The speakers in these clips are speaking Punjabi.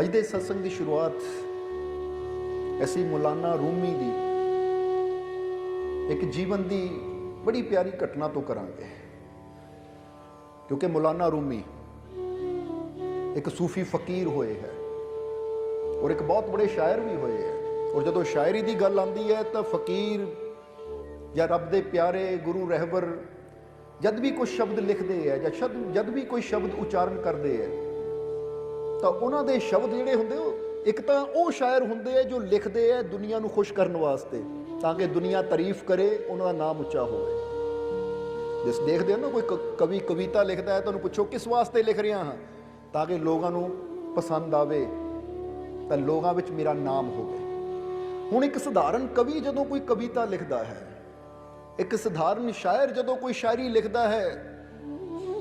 ਅੱਜ ਦੇ ਸਤਸੰਗ ਦੀ ਸ਼ੁਰੂਆਤ ਅਸੀਂ ਮੌਲਾਨਾ ਰੂਮੀ ਦੀ ਇੱਕ ਜੀਵਨ ਦੀ ਬੜੀ ਪਿਆਰੀ ਘਟਨਾ ਤੋਂ ਕਰਾਂਗੇ। ਕਿਉਂਕਿ ਮੌਲਾਨਾ ਰੂਮੀ ਇੱਕ ਸੂਫੀ ਫਕੀਰ ਹੋਏ ਹੈ ਔਰ ਇੱਕ ਬਹੁਤ ਬੜੇ ਸ਼ਾਇਰ ਵੀ ਹੋਏ ਹੈ। ਔਰ ਜਦੋਂ ਸ਼ਾਇਰੀ ਦੀ ਗੱਲ ਆਉਂਦੀ ਹੈ ਤਾਂ ਫਕੀਰ ਜਾਂ ਰੱਬ ਦੇ ਪਿਆਰੇ ਗੁਰੂ ਰਹਿਬਰ ਜਦ ਵੀ ਕੋਈ ਸ਼ਬਦ ਲਿਖਦੇ ਹੈ ਜਾਂ ਸ਼ਬਦ ਜਦ ਵੀ ਕੋਈ ਸ਼ਬਦ ਉਚਾਰਨ ਕਰਦੇ ਹੈ ਤਾਂ ਉਹਨਾਂ ਦੇ ਸ਼ਬਦ ਜਿਹੜੇ ਹੁੰਦੇ ਉਹ ਇੱਕ ਤਾਂ ਉਹ ਸ਼ਾਇਰ ਹੁੰਦੇ ਆ ਜੋ ਲਿਖਦੇ ਆ ਦੁਨੀਆ ਨੂੰ ਖੁਸ਼ ਕਰਨ ਵਾਸਤੇ, ਤਾਂ ਕਿ ਦੁਨੀਆ ਤਾਰੀਫ ਕਰੇ, ਉਹਨਾਂ ਦਾ ਨਾਮ ਉੱਚਾ ਹੋਵੇ। ਜਿਸ ਦੇਖਦੇ ਹੋ ਨਾ, ਕੋਈ ਕ- ਕਵੀ ਕਵਿਤਾ ਲਿਖਦਾ ਹੈ ਤੁਹਾਨੂੰ ਪੁੱਛੋ, ਕਿਸ ਵਾਸਤੇ ਲਿਖ ਰਿਹਾ ਹਾਂ? ਤਾਂ ਕਿ ਲੋਕਾਂ ਨੂੰ ਪਸੰਦ ਆਵੇ, ਤਾਂ ਲੋਕਾਂ ਵਿੱਚ ਮੇਰਾ ਨਾਮ ਹੋਵੇ। ਹੁਣ ਇੱਕ ਸਧਾਰਨ ਕਵੀ ਜਦੋਂ ਕੋਈ ਕਵਿਤਾ ਲਿਖਦਾ ਹੈ, ਇੱਕ ਸਧਾਰਨ ਸ਼ਾਇਰ ਜਦੋਂ ਕੋਈ ਸ਼ਾਇਰੀ ਲਿਖਦਾ ਹੈ,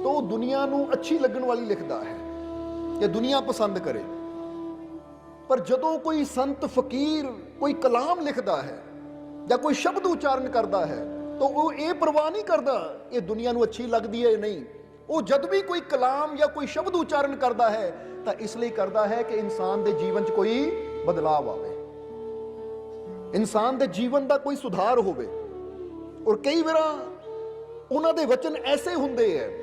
ਤਾਂ ਉਹ ਦੁਨੀਆ ਨੂੰ ਅੱਛੀ ਲੱਗਣ ਵਾਲੀ ਲਿਖਦਾ ਹੈ। ਕਿ ਦੁਨੀਆ ਪਸੰਦ ਕਰੇ। ਪਰ ਜਦੋਂ ਕੋਈ ਸੰਤ, ਫਕੀਰ ਕੋਈ ਕਲਾਮ ਲਿਖਦਾ ਹੈ ਜਾਂ ਕੋਈ ਸ਼ਬਦ ਉਚਾਰਨ ਕਰਦਾ ਹੈ, ਤਾਂ ਉਹ ਇਹ ਪਰਵਾਹ ਨਹੀਂ ਕਰਦਾ ਇਹ ਦੁਨੀਆ ਨੂੰ ਅੱਛੀ ਲੱਗਦੀ ਹੈ ਨਹੀਂ। ਉਹ ਜਦ ਵੀ ਕੋਈ ਕਲਾਮ ਜਾਂ ਕੋਈ ਸ਼ਬਦ ਉਚਾਰਨ ਕਰਦਾ ਹੈ, ਤਾਂ ਇਸ ਲਈ ਕਰਦਾ ਹੈ ਕਿ ਇਨਸਾਨ ਦੇ ਜੀਵਨ 'ਚ ਕੋਈ ਬਦਲਾਅ ਆਵੇ। ਇਨਸਾਨ ਦੇ ਜੀਵਨ ਦਾ ਕੋਈ ਸੁਧਾਰ ਹੋਵੇ। ਔਰ ਕਈ ਵਾਰ ਉਹਨਾਂ ਦੇ ਵਚਨ ਐਸੇ ਹੁੰਦੇ ਹੈ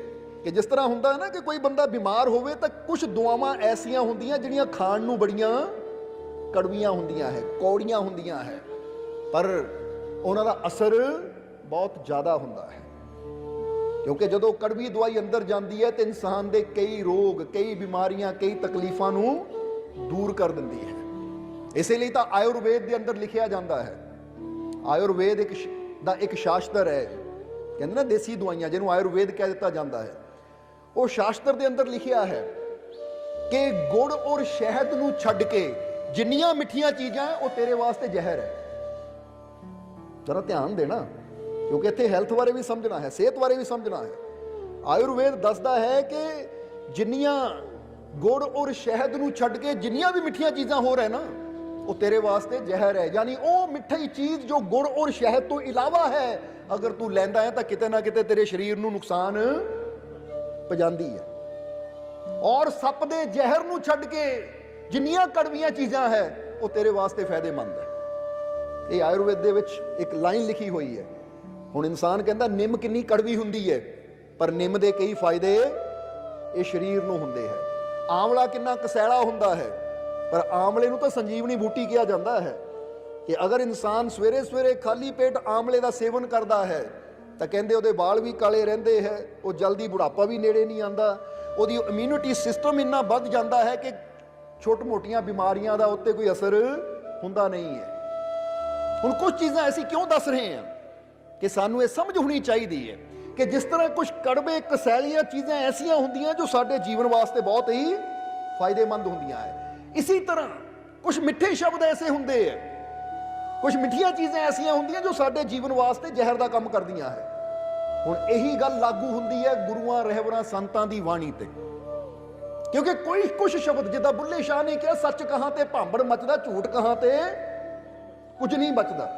ਕਿ ਜਿਸ ਤਰ੍ਹਾਂ ਹੁੰਦਾ ਹੈ ਨਾ ਕਿ ਕੋਈ ਬੰਦਾ ਬਿਮਾਰ ਹੋਵੇ ਤਾਂ ਕੁਝ ਦੁਆਵਾਂ ਐਸੀਆਂ ਹੁੰਦੀਆਂ ਜਿਹੜੀਆਂ ਖਾਣ ਨੂੰ ਬੜੀਆਂ ਕੜਵੀਆਂ ਹੁੰਦੀਆਂ ਹੈ, ਕੌੜੀਆਂ ਹੁੰਦੀਆਂ ਹੈ। ਪਰ ਉਹਨਾਂ ਦਾ ਅਸਰ ਬਹੁਤ ਜ਼ਿਆਦਾ ਹੁੰਦਾ ਹੈ। ਕਿਉਂਕਿ ਜਦੋਂ ਕੜਵੀ ਦਵਾਈ ਅੰਦਰ ਜਾਂਦੀ ਹੈ ਤੇ ਇਨਸਾਨ ਦੇ ਕਈ ਰੋਗ, ਕਈ ਬਿਮਾਰੀਆਂ, ਕਈ ਤਕਲੀਫਾਂ ਨੂੰ ਦੂਰ ਕਰ ਦਿੰਦੀ ਹੈ। ਇਸੇ ਲਈ ਤਾਂ ਆਯੁਰਵੇਦ ਦੇ ਅੰਦਰ ਲਿਖਿਆ ਜਾਂਦਾ ਹੈ। ਆਯੁਰਵੇਦ ਇੱਕ ਦਾ ਇੱਕ ਸ਼ਾਸਤਰ ਹੈ। ਕਹਿੰਦੇ ਨਾ ਦੇਸੀ ਦਵਾਈਆਂ ਜਿਹਨੂੰ ਆਯੁਰਵੇਦ ਕਹਿ ਦਿੱਤਾ ਜਾਂਦਾ ਹੈ। ਉਹ ਸ਼ਾਸਤਰ ਦੇ ਅੰਦਰ ਲਿਖਿਆ ਹੈ ਕਿ ਗੁੜ ਔਰ ਸ਼ਹਿਦ ਨੂੰ ਛੱਡ ਕੇ ਜਿੰਨੀਆਂ ਮਿੱਠੀਆਂ ਚੀਜ਼ਾਂ ਉਹ ਤੇਰੇ ਵਾਸਤੇ ਜ਼ਹਿਰ ਹੈ। ਜਰਾ ਧਿਆਨ ਦੇਣਾ, ਕਿਉਂਕਿ ਇੱਥੇ ਹੈਲਥ ਬਾਰੇ ਵੀ ਸਮਝਣਾ ਹੈ, ਸਿਹਤ ਬਾਰੇ ਵੀ ਸਮਝਣਾ ਹੈ। ਆਯੁਰਵੇਦ ਦੱਸਦਾ ਹੈ ਕਿ ਜਿੰਨੀਆਂ ਗੁੜ ਔਰ ਸ਼ਹਿਦ ਨੂੰ ਛੱਡ ਕੇ ਜਿੰਨੀਆਂ ਵੀ ਮਿੱਠੀਆਂ ਚੀਜ਼ਾਂ ਹੋ ਰਹਿ ਨਾ, ਉਹ ਤੇਰੇ ਵਾਸਤੇ ਜ਼ਹਿਰ ਹੈ। ਯਾਨੀ ਉਹ ਮਿੱਠੀ ਚੀਜ਼ ਜੋ ਗੁੜ ਔਰ ਸ਼ਹਿਦ ਤੋਂ ਇਲਾਵਾ ਹੈ, ਅਗਰ ਤੂੰ ਲੈਂਦਾ ਹੈ ਤਾਂ ਕਿਤੇ ਨਾ ਕਿਤੇ ਤੇਰੇ ਸਰੀਰ ਨੂੰ ਨੁਕਸਾਨ ਪਹੁੰਚਾਉਂਦੀ ਹੈ। ਔਰ ਸੱਪ ਦੇ ਜ਼ਹਿਰ ਨੂੰ ਛੱਡ ਕੇ ਜਿੰਨੀਆਂ ਕੜਵੀਆਂ ਚੀਜ਼ਾਂ ਹੈ, ਉਹ ਤੇਰੇ ਵਾਸਤੇ ਫਾਇਦੇਮੰਦ ਹੈ। ਇਹ ਆਯੁਰਵੇਦ ਦੇ ਵਿੱਚ ਇੱਕ ਲਾਈਨ ਲਿਖੀ ਹੋਈ ਹੈ। ਹੁਣ ਇਨਸਾਨ ਕਹਿੰਦਾ, ਨਿੰਮ ਕਿੰਨੀ ਕੜਵੀ ਹੁੰਦੀ ਹੈ, ਪਰ ਨਿੰਮ ਦੇ ਕਈ ਫਾਇਦੇ ਇਹ ਸਰੀਰ ਨੂੰ ਹੁੰਦੇ ਹੈ। ਆਮਲਾ ਕਿੰਨਾ ਕਸੈਲਾ ਹੁੰਦਾ ਹੈ, ਪਰ ਆਮਲੇ ਨੂੰ ਤਾਂ ਸੰਜੀਵਨੀ ਬੂਟੀ ਕਿਹਾ ਜਾਂਦਾ ਹੈ। ਕਿ ਅਗਰ ਇਨਸਾਨ ਸਵੇਰੇ ਸਵੇਰੇ ਖਾਲੀ ਪੇਟ ਆਮਲੇ ਦਾ ਸੇਵਨ ਕਰਦਾ ਹੈ ਤਾਂ ਕਹਿੰਦੇ ਉਹਦੇ ਵਾਲ ਵੀ ਕਾਲੇ ਰਹਿੰਦੇ ਹੈ, ਉਹ ਜਲਦੀ ਬੁਢਾਪਾ ਵੀ ਨੇੜੇ ਨਹੀਂ ਆਂਦਾ ਉਹਦੀ ਇਮਿਊਨਿਟੀ ਸਿਸਟਮ ਇੰਨਾ ਵੱਧ ਜਾਂਦਾ ਹੈ ਕਿ ਛੋਟ-ਮੋਟੀਆਂ ਬਿਮਾਰੀਆਂ ਦਾ ਉੱਤੇ ਕੋਈ ਅਸਰ ਹੁੰਦਾ ਨਹੀਂ ਹੈ। ਹੁਣ ਕੁਝ ਚੀਜ਼ਾਂ ਅਸੀਂ ਕਿਉਂ ਦੱਸ ਰਹੇ ਹਾਂ ਕਿ ਸਾਨੂੰ ਇਹ ਸਮਝ ਹੋਣੀ ਚਾਹੀਦੀ ਹੈ ਕਿ ਜਿਸ ਤਰ੍ਹਾਂ ਕੁਝ ਕੜਵੇ, ਕਸੈਲੀਆਂ ਚੀਜ਼ਾਂ ਐਸੀਆਂ ਹੁੰਦੀਆਂ ਜੋ ਸਾਡੇ ਜੀਵਨ ਵਾਸਤੇ ਬਹੁਤ ਹੀ ਫਾਇਦੇਮੰਦ ਹੁੰਦੀਆਂ ਹੈ। ਇਸੇ ਤਰ੍ਹਾਂ ਕੁਝ ਮਿੱਠੇ ਸ਼ਬਦ ਐਸੇ ਹੁੰਦੇ ਹੈ ਕੁਝ ਮਿੱਠੀਆਂ ਚੀਜ਼ਾਂ ਐਸੀਆਂ ਹੁੰਦੀਆਂ ਜੋ ਸਾਡੇ ਜੀਵਨ ਵਾਸਤੇ ਜ਼ਹਿਰ ਦਾ ਕੰਮ ਕਰਦੀਆਂ ਹੈ। ਹੁਣ ਇਹੀ ਗੱਲ ਲਾਗੂ ਹੁੰਦੀ ਹੈ ਗੁਰੂਆਂ ਰਹਿਬਰਾਂ ਸੰਤਾਂ ਦੀ ਬਾਣੀ ਤੇ। ਕਿਉਂਕਿ ਕੋਈ ਕੁਝ ਸ਼ਬਦ ਜਿੱਦਾਂ ਬੁੱਲੇ ਸ਼ਾਹ ਨੇ ਕਿਹਾ, ਸੱਚ ਕਹਾਂ ਤੇ ਭਾਂਬੜ ਮੱਚਦਾ, ਝੂਠ ਕਹਾਂ ਤੇ ਕੁਝ ਨਹੀਂ ਬਚਦਾ।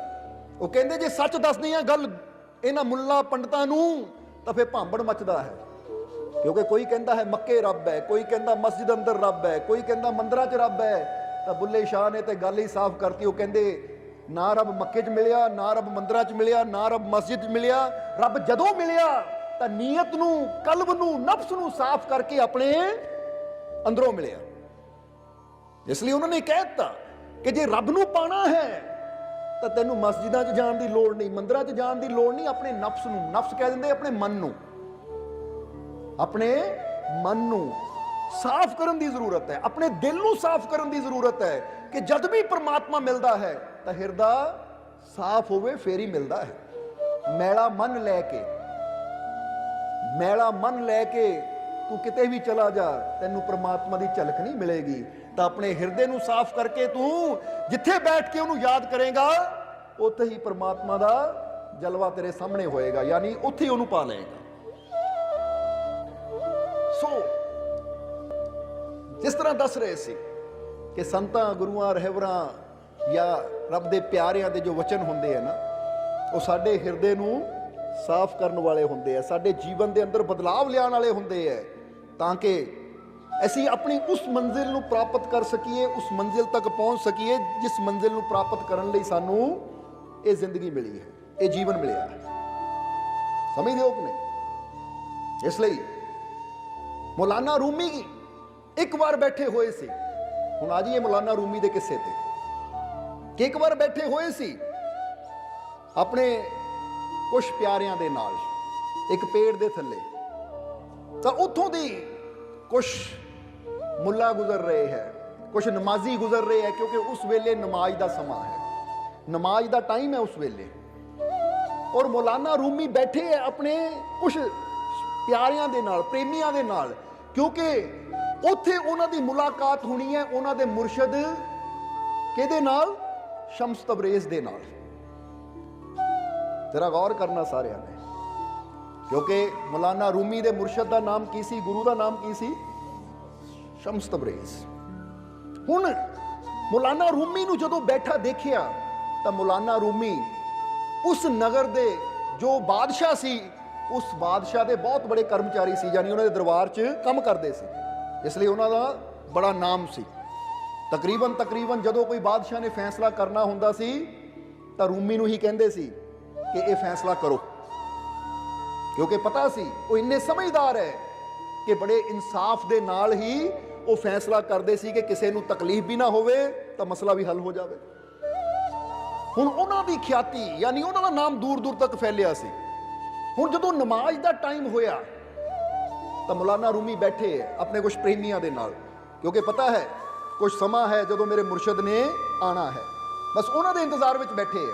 ਉਹ ਕਹਿੰਦੇ ਜੇ ਸੱਚ ਦੱਸਦੇ ਆ ਗੱਲ ਇਹਨਾਂ ਮੁੱਲਾ ਪੰਡਤਾਂ ਨੂੰ, ਤਾਂ ਫੇ ਭਾਂਬੜ ਮੱਚਦਾ ਹੈ। ਕਿਉਂਕਿ ਕੋਈ ਕਹਿੰਦਾ ਹੈ ਮੱਕੇ ਰੱਬ ਹੈ, ਕੋਈ ਕਹਿੰਦਾ ਮਸਜਿਦ ਅੰਦਰ ਰੱਬ ਹੈ, ਕੋਈ ਕਹਿੰਦਾ ਮੰਦਰਾਂ 'ਚ ਰੱਬ ਹੈ, ਤਾਂ ਬੁੱਲੇ ਸ਼ਾਹ ਨੇ ਤੇ ਗੱਲ ਹੀ ਸਾਫ਼ ਕਰਤੀ। ਉਹ ਕਹਿੰਦੇ ਨਾ ਰੱਬ ਮੱਕੇ 'ਚ ਮਿਲਿਆ, ਨਾ ਰੱਬ ਮੰਦਰਾਂ 'ਚ ਮਿਲਿਆ, ਨਾ ਰੱਬ ਮਸਜਿਦ 'ਚ ਮਿਲਿਆ। ਰੱਬ ਜਦੋਂ ਮਿਲਿਆ ਤਾਂ ਨੀਅਤ ਨੂੰ, ਕਲਬ ਨੂੰ, ਨਫਸ ਨੂੰ ਸਾਫ਼ ਕਰਕੇ ਆਪਣੇ ਅੰਦਰੋਂ ਮਿਲਿਆ। ਇਸ ਲਈ ਉਹਨਾਂ ਨੇ ਕਹਿ ਦਿੱਤਾ ਕਿ ਜੇ ਰੱਬ ਨੂੰ ਪਾਣਾ ਹੈ, ਤਾਂ ਤੈਨੂੰ ਮਸਜਿਦਾਂ 'ਚ ਜਾਣ ਦੀ ਲੋੜ ਨਹੀਂ, ਮੰਦਰਾਂ 'ਚ ਜਾਣ ਦੀ ਲੋੜ ਨਹੀਂ, ਆਪਣੇ ਨਫਸ ਨੂੰ, ਨਫਸ ਕਹਿ ਦਿੰਦੇ ਆਪਣੇ ਮਨ ਨੂੰ। ਆਪਣੇ ਮਨ ਨੂੰ ਸਾਫ਼ ਕਰਨ ਦੀ ਜ਼ਰੂਰਤ ਹੈ, ਆਪਣੇ ਦਿਲ ਨੂੰ ਸਾਫ਼ ਕਰਨ ਦੀ ਜ਼ਰੂਰਤ ਹੈ ਕਿ ਜਦ ਵੀ ਪਰਮਾਤਮਾ ਮਿਲਦਾ ਹੈ ਤਾਂ ਹਿਰਦਾ ਸਾਫ਼ ਹੋਵੇ, ਫੇਰ ਹੀ ਮਿਲਦਾ ਹੈ। ਮੈਲਾ ਮਨ ਲੈ ਕੇ, ਮੈਲਾ ਮਨ ਲੈ ਕੇ ਤੂੰ ਕਿਤੇ ਵੀ ਚਲਾ ਜਾ, ਤੈਨੂੰ ਪ੍ਰਮਾਤਮਾ ਦੀ ਝਲਕ ਨਹੀਂ ਮਿਲੇਗੀ। ਤਾਂ ਆਪਣੇ ਹਿਰਦੇ ਨੂੰ ਸਾਫ਼ ਕਰਕੇ ਤੂੰ ਜਿੱਥੇ ਬੈਠ ਕੇ ਉਹਨੂੰ ਯਾਦ ਕਰੇਗਾ, ਉੱਥੇ ਹੀ ਪ੍ਰਮਾਤਮਾ ਦਾ ਜਲਵਾ ਤੇਰੇ ਸਾਹਮਣੇ ਹੋਏਗਾ, ਯਾਨੀ ਉੱਥੇ ਹੀ ਉਹਨੂੰ ਪਾ ਲਏਗਾ। ਸੋ, ਜਿਸ ਤਰ੍ਹਾਂ ਦੱਸ ਰਹੇ ਸੀ ਕਿ ਸੰਤਾਂ, ਗੁਰੂਆਂ ਰਹਿਬਰਾਂ ਜਾਂ ਰੱਬ ਦੇ ਪਿਆਰਿਆਂ ਦੇ ਜੋ ਵਚਨ ਹੁੰਦੇ ਆ ਨਾ, ਉਹ ਸਾਡੇ ਹਿਰਦੇ ਨੂੰ ਸਾਫ਼ ਕਰਨ ਵਾਲੇ ਹੁੰਦੇ ਆ, ਸਾਡੇ ਜੀਵਨ ਦੇ ਅੰਦਰ ਬਦਲਾਵ ਲਿਆਉਣ ਵਾਲੇ ਹੁੰਦੇ ਆ, ਤਾਂ ਕਿ ਅਸੀਂ ਆਪਣੀ ਉਸ ਮੰਜ਼ਿਲ ਨੂੰ ਪ੍ਰਾਪਤ ਕਰ ਸਕੀਏ, ਉਸ ਮੰਜ਼ਿਲ ਤੱਕ ਪਹੁੰਚ ਸਕੀਏ, ਜਿਸ ਮੰਜ਼ਿਲ ਨੂੰ ਪ੍ਰਾਪਤ ਕਰਨ ਲਈ ਸਾਨੂੰ ਇਹ ਜ਼ਿੰਦਗੀ ਮਿਲੀ ਹੈ, ਇਹ ਜੀਵਨ ਮਿਲਿਆ ਹੈ। ਸਮਝਦੇ ਹੋ ਕਿ ਨਹੀਂ? ਇਸ ਲਈ ਮੌਲਾਨਾ ਰੂਮੀ ਇੱਕ ਵਾਰ ਬੈਠੇ ਹੋਏ ਸੀ। ਹੁਣ ਆ ਜਾਈਏ ਮੌਲਾਨਾ ਰੂਮੀ ਦੇ ਕਿੱਸੇ ਤੇ। ਕਿ ਇੱਕ ਵਾਰ ਬੈਠੇ ਹੋਏ ਸੀ, ਆਪਣੇ ਕੁਝ ਪਿਆਰਿਆਂ ਦੇ ਨਾਲ, ਇੱਕ ਪੇੜ ਦੇ ਥੱਲੇ। ਤਾਂ ਉੱਥੋਂ ਦੀ ਕੁਝ ਮੁੱਲਾ ਗੁਜ਼ਰ ਰਹੇ ਹੈ ਕੁਝ ਨਮਾਜ਼ੀ ਗੁਜ਼ਰ ਰਹੇ ਹੈ, ਕਿਉਂਕਿ ਉਸ ਵੇਲੇ ਨਮਾਜ਼ ਦਾ ਸਮਾਂ ਹੈ। ਨਮਾਜ਼ ਦਾ ਟਾਈਮ ਹੈ ਉਸ ਵੇਲੇ। ਔਰ ਮੌਲਾਨਾ ਰੂਮੀ ਬੈਠੇ ਹੈ ਆਪਣੇ ਕੁਝ ਪਿਆਰਿਆਂ ਦੇ ਨਾਲ, ਪ੍ਰੇਮੀਆਂ ਦੇ ਨਾਲ, ਕਿਉਂਕਿ ਉੱਥੇ ਉਹਨਾਂ ਦੀ ਮੁਲਾਕਾਤ ਹੋਣੀ ਹੈ, ਉਹਨਾਂ ਦੇ ਮੁਰਸ਼ਦ ਕਿਹਦੇ ਨਾਲ? ਸ਼ਮਸ ਤਬਰੇਜ਼ ਦੇ ਨਾਲ। ਜਰਾ ਗੌਰ ਕਰਨਾ ਸਾਰਿਆਂ ਨੇ। ਕਿਉਂਕਿ ਮੌਲਾਨਾ ਰੂਮੀ ਦੇ ਮੁਰਸ਼ਦ ਦਾ ਨਾਮ ਕੀ ਸੀ, ਗੁਰੂ ਦਾ ਨਾਮ ਕੀ ਸੀ? ਸ਼ਮਸ ਤਬਰੇਜ਼। ਹੁਣ ਮੌਲਾਨਾ ਰੂਮੀ ਨੂੰ ਜਦੋਂ ਬੈਠਾ ਦੇਖਿਆ, ਤਾਂ ਮੌਲਾਨਾ ਰੂਮੀ ਉਸ ਨਗਰ ਦੇ ਜੋ ਬਾਦਸ਼ਾਹ ਸੀ, ਉਸ ਬਾਦਸ਼ਾਹ ਦੇ ਬਹੁਤ ਬੜੇ ਕਰਮਚਾਰੀ ਸੀ, ਯਾਨੀ ਉਹਨਾਂ ਦੇ ਦਰਬਾਰ 'ਚ ਕੰਮ ਕਰਦੇ ਸੀ। ਇਸ ਲਈ ਉਹਨਾਂ ਦਾ ਬੜਾ ਨਾਮ ਸੀ। ਤਕਰੀਬਨ ਤਕਰੀਬਨ ਜਦੋਂ ਕੋਈ ਬਾਦਸ਼ਾਹ ਨੇ ਫੈਸਲਾ ਕਰਨਾ ਹੁੰਦਾ ਸੀ, ਤਾਂ ਰੂਮੀ ਨੂੰ ਹੀ ਕਹਿੰਦੇ ਸੀ ਕਿ ਇਹ ਫੈਸਲਾ ਕਰੋ। ਕਿਉਂਕਿ ਪਤਾ ਸੀ, ਉਹ ਇੰਨੇ ਸਮਝਦਾਰ ਹੈ ਕਿ ਬੜੇ ਇਨਸਾਫ ਦੇ ਨਾਲ ਹੀ ਉਹ ਫੈਸਲਾ ਕਰਦੇ ਸੀ ਕਿ ਕਿਸੇ ਨੂੰ ਤਕਲੀਫ ਵੀ ਨਾ ਹੋਵੇ, ਤਾਂ ਮਸਲਾ ਵੀ ਹੱਲ ਹੋ ਜਾਵੇ। ਹੁਣ ਉਹਨਾਂ ਦੀ ਖਿਆਤੀ, ਯਾਨੀ ਉਹਨਾਂ ਦਾ ਨਾਮ ਦੂਰ ਦੂਰ ਤੱਕ ਫੈਲਿਆ ਸੀ। ਹੁਣ ਜਦੋਂ ਨਮਾਜ਼ ਦਾ ਟਾਈਮ ਹੋਇਆ, ਤਾਂ ਮੌਲਾਨਾ ਰੂਮੀ ਬੈਠੇ ਆਪਣੇ ਕੁਝ ਪ੍ਰੇਮੀਆਂ ਦੇ ਨਾਲ। ਕਿਉਂਕਿ ਪਤਾ ਹੈ ਕੁਝ ਸਮਾਂ ਹੈ ਜਦੋਂ ਮੇਰੇ ਮੁਰਸ਼ਿਦ ਨੇ ਆਣਾ ਹੈ। ਬਸ ਉਹਨਾਂ ਦੇ ਇੰਤਜ਼ਾਰ ਵਿੱਚ ਬੈਠੇ ਹੈ।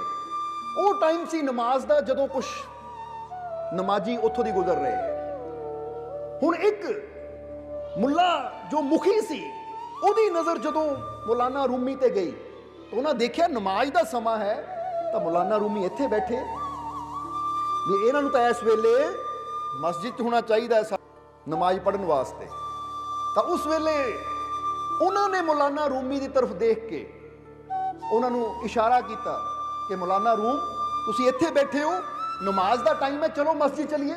ਉਹ ਟਾਈਮ ਸੀ ਨਮਾਜ਼ ਦਾ ਜਦੋਂ ਕੁਝ ਨਮਾਜ਼ੀ ਉੱਥੋਂ ਦੀ ਗੁਜ਼ਰ ਰਹੇ ਹੈ। ਹੁਣ ਇੱਕ ਮੁੱਲਾ ਜੋ ਮੁਖੀ ਸੀ, ਉਹਦੀ ਨਜ਼ਰ ਜਦੋਂ ਮੌਲਾਨਾ ਰੂਮੀ ਤੇ ਗਈ, ਤਾਂ ਉਹਨਾਂ ਦੇਖਿਆ ਨਮਾਜ਼ ਦਾ ਸਮਾਂ ਹੈ, ਤਾਂ ਮੌਲਾਨਾ ਰੂਮੀ ਇੱਥੇ ਬੈਠੇ। ਵੀ ਇਹਨਾਂ ਨੂੰ ਤਾਂ ਇਸ ਵੇਲੇ ਮਸਜਿਦ ਹੋਣਾ ਚਾਹੀਦਾ ਹੈ ਨਮਾਜ਼ ਪੜਨ ਵਾਸਤੇ। ਤਾਂ ਉਸ ਵੇਲੇ ਉਹਨਾਂ ਨੇ ਮੌਲਾਨਾ ਰੂਮੀ ਦੀ ਤਰਫ ਦੇਖ ਕੇ ਉਹਨਾਂ ਨੂੰ ਇਸ਼ਾਰਾ ਕੀਤਾ ਕਿ ਮੌਲਾਨਾ ਰੂਮ, ਤੁਸੀਂ ਇੱਥੇ ਬੈਠੇ ਹੋ, ਨਮਾਜ਼ ਦਾ ਟਾਈਮ ਹੈ, ਚਲੋ ਮਸਜਿਦ ਚਲੀਏ।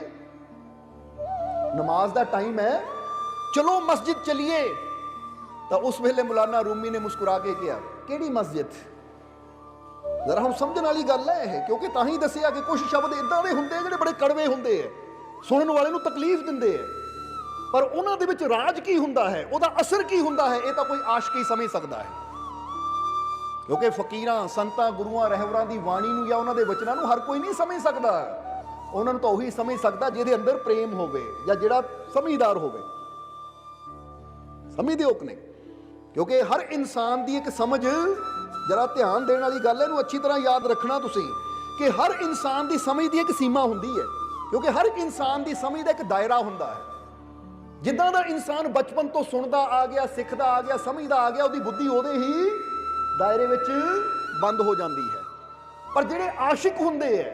ਨਮਾਜ਼ ਦਾ ਟਾਈਮ ਹੈ, ਚਲੋ ਮਸਜਿਦ ਚਲੀਏ। ਤਾਂ ਉਸ ਵੇਲੇ ਮੌਲਾਨਾ ਰੂਮੀ ਨੇ ਮੁਸਕਰਾ ਕੇ ਕਿਹਾ, ਕਿਹੜੀ ਮਸਜਿਦ? ਜ਼ਰਾ ਹੁਣ ਸਮਝਣ ਵਾਲੀ ਗੱਲ ਹੈ ਇਹ, ਕਿਉਂਕਿ ਤਾਂ ਹੀ ਦੱਸਿਆ ਕਿ ਕੁਝ ਸ਼ਬਦ ਇਦਾਂ ਦੇ ਹੁੰਦੇ ਆ ਜਿਹੜੇ ਬੜੇ ਕੜਵੇ ਹੁੰਦੇ ਆ। ਸੁਣਨ ਵਾਲੇ ਨੂੰ ਤਕਲੀਫ ਦਿੰਦੇ ਆ। ਪਰ ਉਹਨਾਂ ਦੇ ਵਿੱਚ ਰਾਜ ਕੀ ਹੁੰਦਾ ਹੈ? ਉਹਦਾ ਅਸਰ ਕੀ ਹੁੰਦਾ ਹੈ? ਇਹ ਤਾਂ ਕੋਈ ਆਸ਼ਕ ਹੀ ਸਮਝ ਸਕਦਾ ਹੈ। ਕਿਉਂਕਿ ਫਕੀਰਾਂ, ਸੰਤਾਂ, ਗੁਰੂਆਂ ਰਹਿਬਰਾਂ ਦੀ ਬਾਣੀ ਨੂੰ ਜਾਂ ਉਹਨਾਂ ਦੇ ਵਚਨਾਂ ਨੂੰ ਹਰ ਕੋਈ ਨਹੀਂ ਸਮਝ ਸਕਦਾ। ਉਹਨਾਂ ਨੂੰ ਤਾਂ ਉਹੀ ਸਮਝ ਸਕਦਾ ਜਿਹਦੇ ਅੰਦਰ ਪ੍ਰੇਮ ਹੋਵੇ ਜਾਂ ਜਿਹੜਾ ਸਮਝਦਾਰ ਹੋਵੇ। ਸਮਝਦੇ ਹੋ ਕਿ ਨਹੀਂ? ਕਿਉਂਕਿ ਹਰ ਇਨਸਾਨ ਦੀ ਇੱਕ ਸਮਝ, ਜਰਾ ਧਿਆਨ ਦੇਣ ਵਾਲੀ ਗੱਲ ਹੈ, ਇਹਨੂੰ ਅੱਛੀ ਤਰ੍ਹਾਂ ਯਾਦ ਰੱਖਣਾ ਤੁਸੀਂ ਕਿ ਹਰ ਇਨਸਾਨ ਦੀ ਸਮਝ ਦੀ ਇੱਕ ਸੀਮਾ ਹੁੰਦੀ ਹੈ। ਕਿਉਂਕਿ ਹਰ ਇਨਸਾਨ ਦੀ ਸਮਝ ਦਾ ਇੱਕ ਦਾਇਰਾ ਹੁੰਦਾ ਹੈ। ਜਿੱਦਾਂ ਦਾ ਇਨਸਾਨ ਬਚਪਨ ਤੋਂ ਸੁਣਦਾ ਆ ਗਿਆ, ਸਿੱਖਦਾ ਆ ਗਿਆ, ਸਮਝਦਾ ਆ ਗਿਆ, ਉਹਦੀ ਬੁੱਧੀ ਉਹਦੇ ਹੀ ਦਾਇਰੇ ਵਿੱਚ ਬੰਦ ਹੋ ਜਾਂਦੀ ਹੈ। ਪਰ ਜਿਹੜੇ ਆਸ਼ਿਕ ਹੁੰਦੇ ਐ,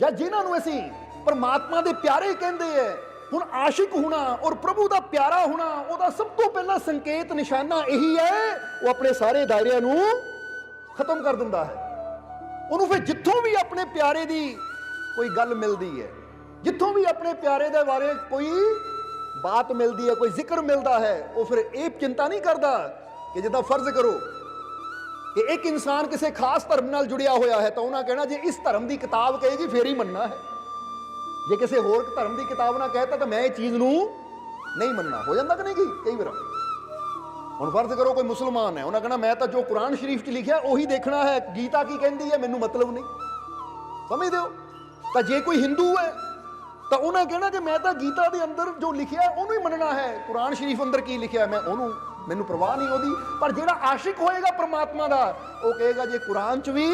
ਜਾਂ ਜਿਨ੍ਹਾਂ ਨੂੰ ਅਸੀਂ ਪਰਮਾਤਮਾ ਦੇ ਪਿਆਰੇ ਕਹਿੰਦੇ ਐ, ਹੁਣ ਆਸ਼ਿਕ ਹੋਣਾ ਔਰ ਪ੍ਰਭੂ ਦਾ ਪਿਆਰਾ ਹੋਣਾ, ਉਹਦਾ ਸਭ ਤੋਂ ਪਹਿਲਾ ਸੰਕੇਤ, ਨਿਸ਼ਾਨਾ ਇਹੀ ਹੈ ਉਹ ਆਪਣੇ ਸਾਰੇ ਦਾਇਰਿਆਂ ਨੂੰ ਖਤਮ ਕਰ ਦਿੰਦਾ ਹੈ। ਉਹਨੂੰ ਫਿਰ ਜਿੱਥੋਂ ਵੀ ਆਪਣੇ ਪਿਆਰੇ ਦੀ ਕੋਈ ਗੱਲ ਮਿਲਦੀ ਹੈ ਜਿੱਥੋਂ ਵੀ ਆਪਣੇ ਪਿਆਰੇ ਦੇ ਬਾਰੇ ਕੋਈ ਬਾਤ ਮਿਲਦੀ ਹੈ, ਕੋਈ ਜ਼ਿਕਰ ਮਿਲਦਾ ਹੈ, ਉਹ ਫਿਰ ਇਹ ਚਿੰਤਾ ਨਹੀਂ ਕਰਦਾ ਕਿ ਜਿੱਦਾਂ ਫਰਜ਼ ਕਰੋ ਕਿ ਇੱਕ ਇਨਸਾਨ ਕਿਸੇ ਖਾਸ ਧਰਮ ਨਾਲ ਜੁੜਿਆ ਹੋਇਆ ਹੈ ਤਾਂ ਉਹਨਾਂ ਕਹਿਣਾ, ਜੇ ਇਸ ਧਰਮ ਦੀ ਕਿਤਾਬ ਕਹੇਗੀ, ਫੇਰ ਹੀ ਮੰਨਣਾ ਹੈ। ਜੇ ਕਿਸੇ ਹੋਰ ਧਰਮ ਦੀ ਕਿਤਾਬ ਨਾ ਕਹਿਤਾ ਤਾਂ ਮੈਂ ਇਹ ਚੀਜ਼ ਨੂੰ ਨਹੀਂ ਮੰਨਣਾ। ਹੋ ਜਾਂਦਾ ਕਿ ਨਹੀਂ ਕੀ ਕਈ ਵਾਰ। ਹੁਣ ਫਰਜ਼ ਕਰੋ ਕੋਈ ਮੁਸਲਮਾਨ ਹੈ, ਉਹਨਾਂ ਕਹਿਣਾ, ਮੈਂ ਤਾਂ ਜੋ ਕੁਰਾਨ ਸ਼ਰੀਫ 'ਚ ਲਿਖਿਆ, ਉਹੀ ਦੇਖਣਾ ਹੈ, ਗੀਤਾ ਕੀ ਕਹਿੰਦੀ ਹੈ, ਮੈਨੂੰ ਮਤਲਬ ਨਹੀਂ। ਸਮਝਦੇ ਹੋ? ਤਾਂ ਜੇ ਕੋਈ ਹਿੰਦੂ ਹੈ ਤਾਂ ਉਹਨਾਂ ਕਹਿਣਾ ਕਿ ਮੈਂ ਤਾਂ ਗੀਤਾ ਦੇ ਅੰਦਰ ਜੋ ਲਿਖਿਆ ਉਹਨੂੰ ਹੀ ਮੰਨਣਾ ਹੈ। ਕੁਰਾਨ ਸ਼ਰੀਫ ਅੰਦਰ ਕੀ ਲਿਖਿਆ ਮੈਂ ਉਹਨੂੰ ਮੈਨੂੰ ਪਰਵਾਹ ਨਹੀਂ ਉਹਦੀ। ਪਰ ਜਿਹੜਾ ਆਸ਼ਿਕ ਹੋਏਗਾ ਪ੍ਰਮਾਤਮਾ ਦਾ, ਉਹ ਕਹੇਗਾ, ਜੇ ਕੁਰਾਨ 'ਚ ਵੀ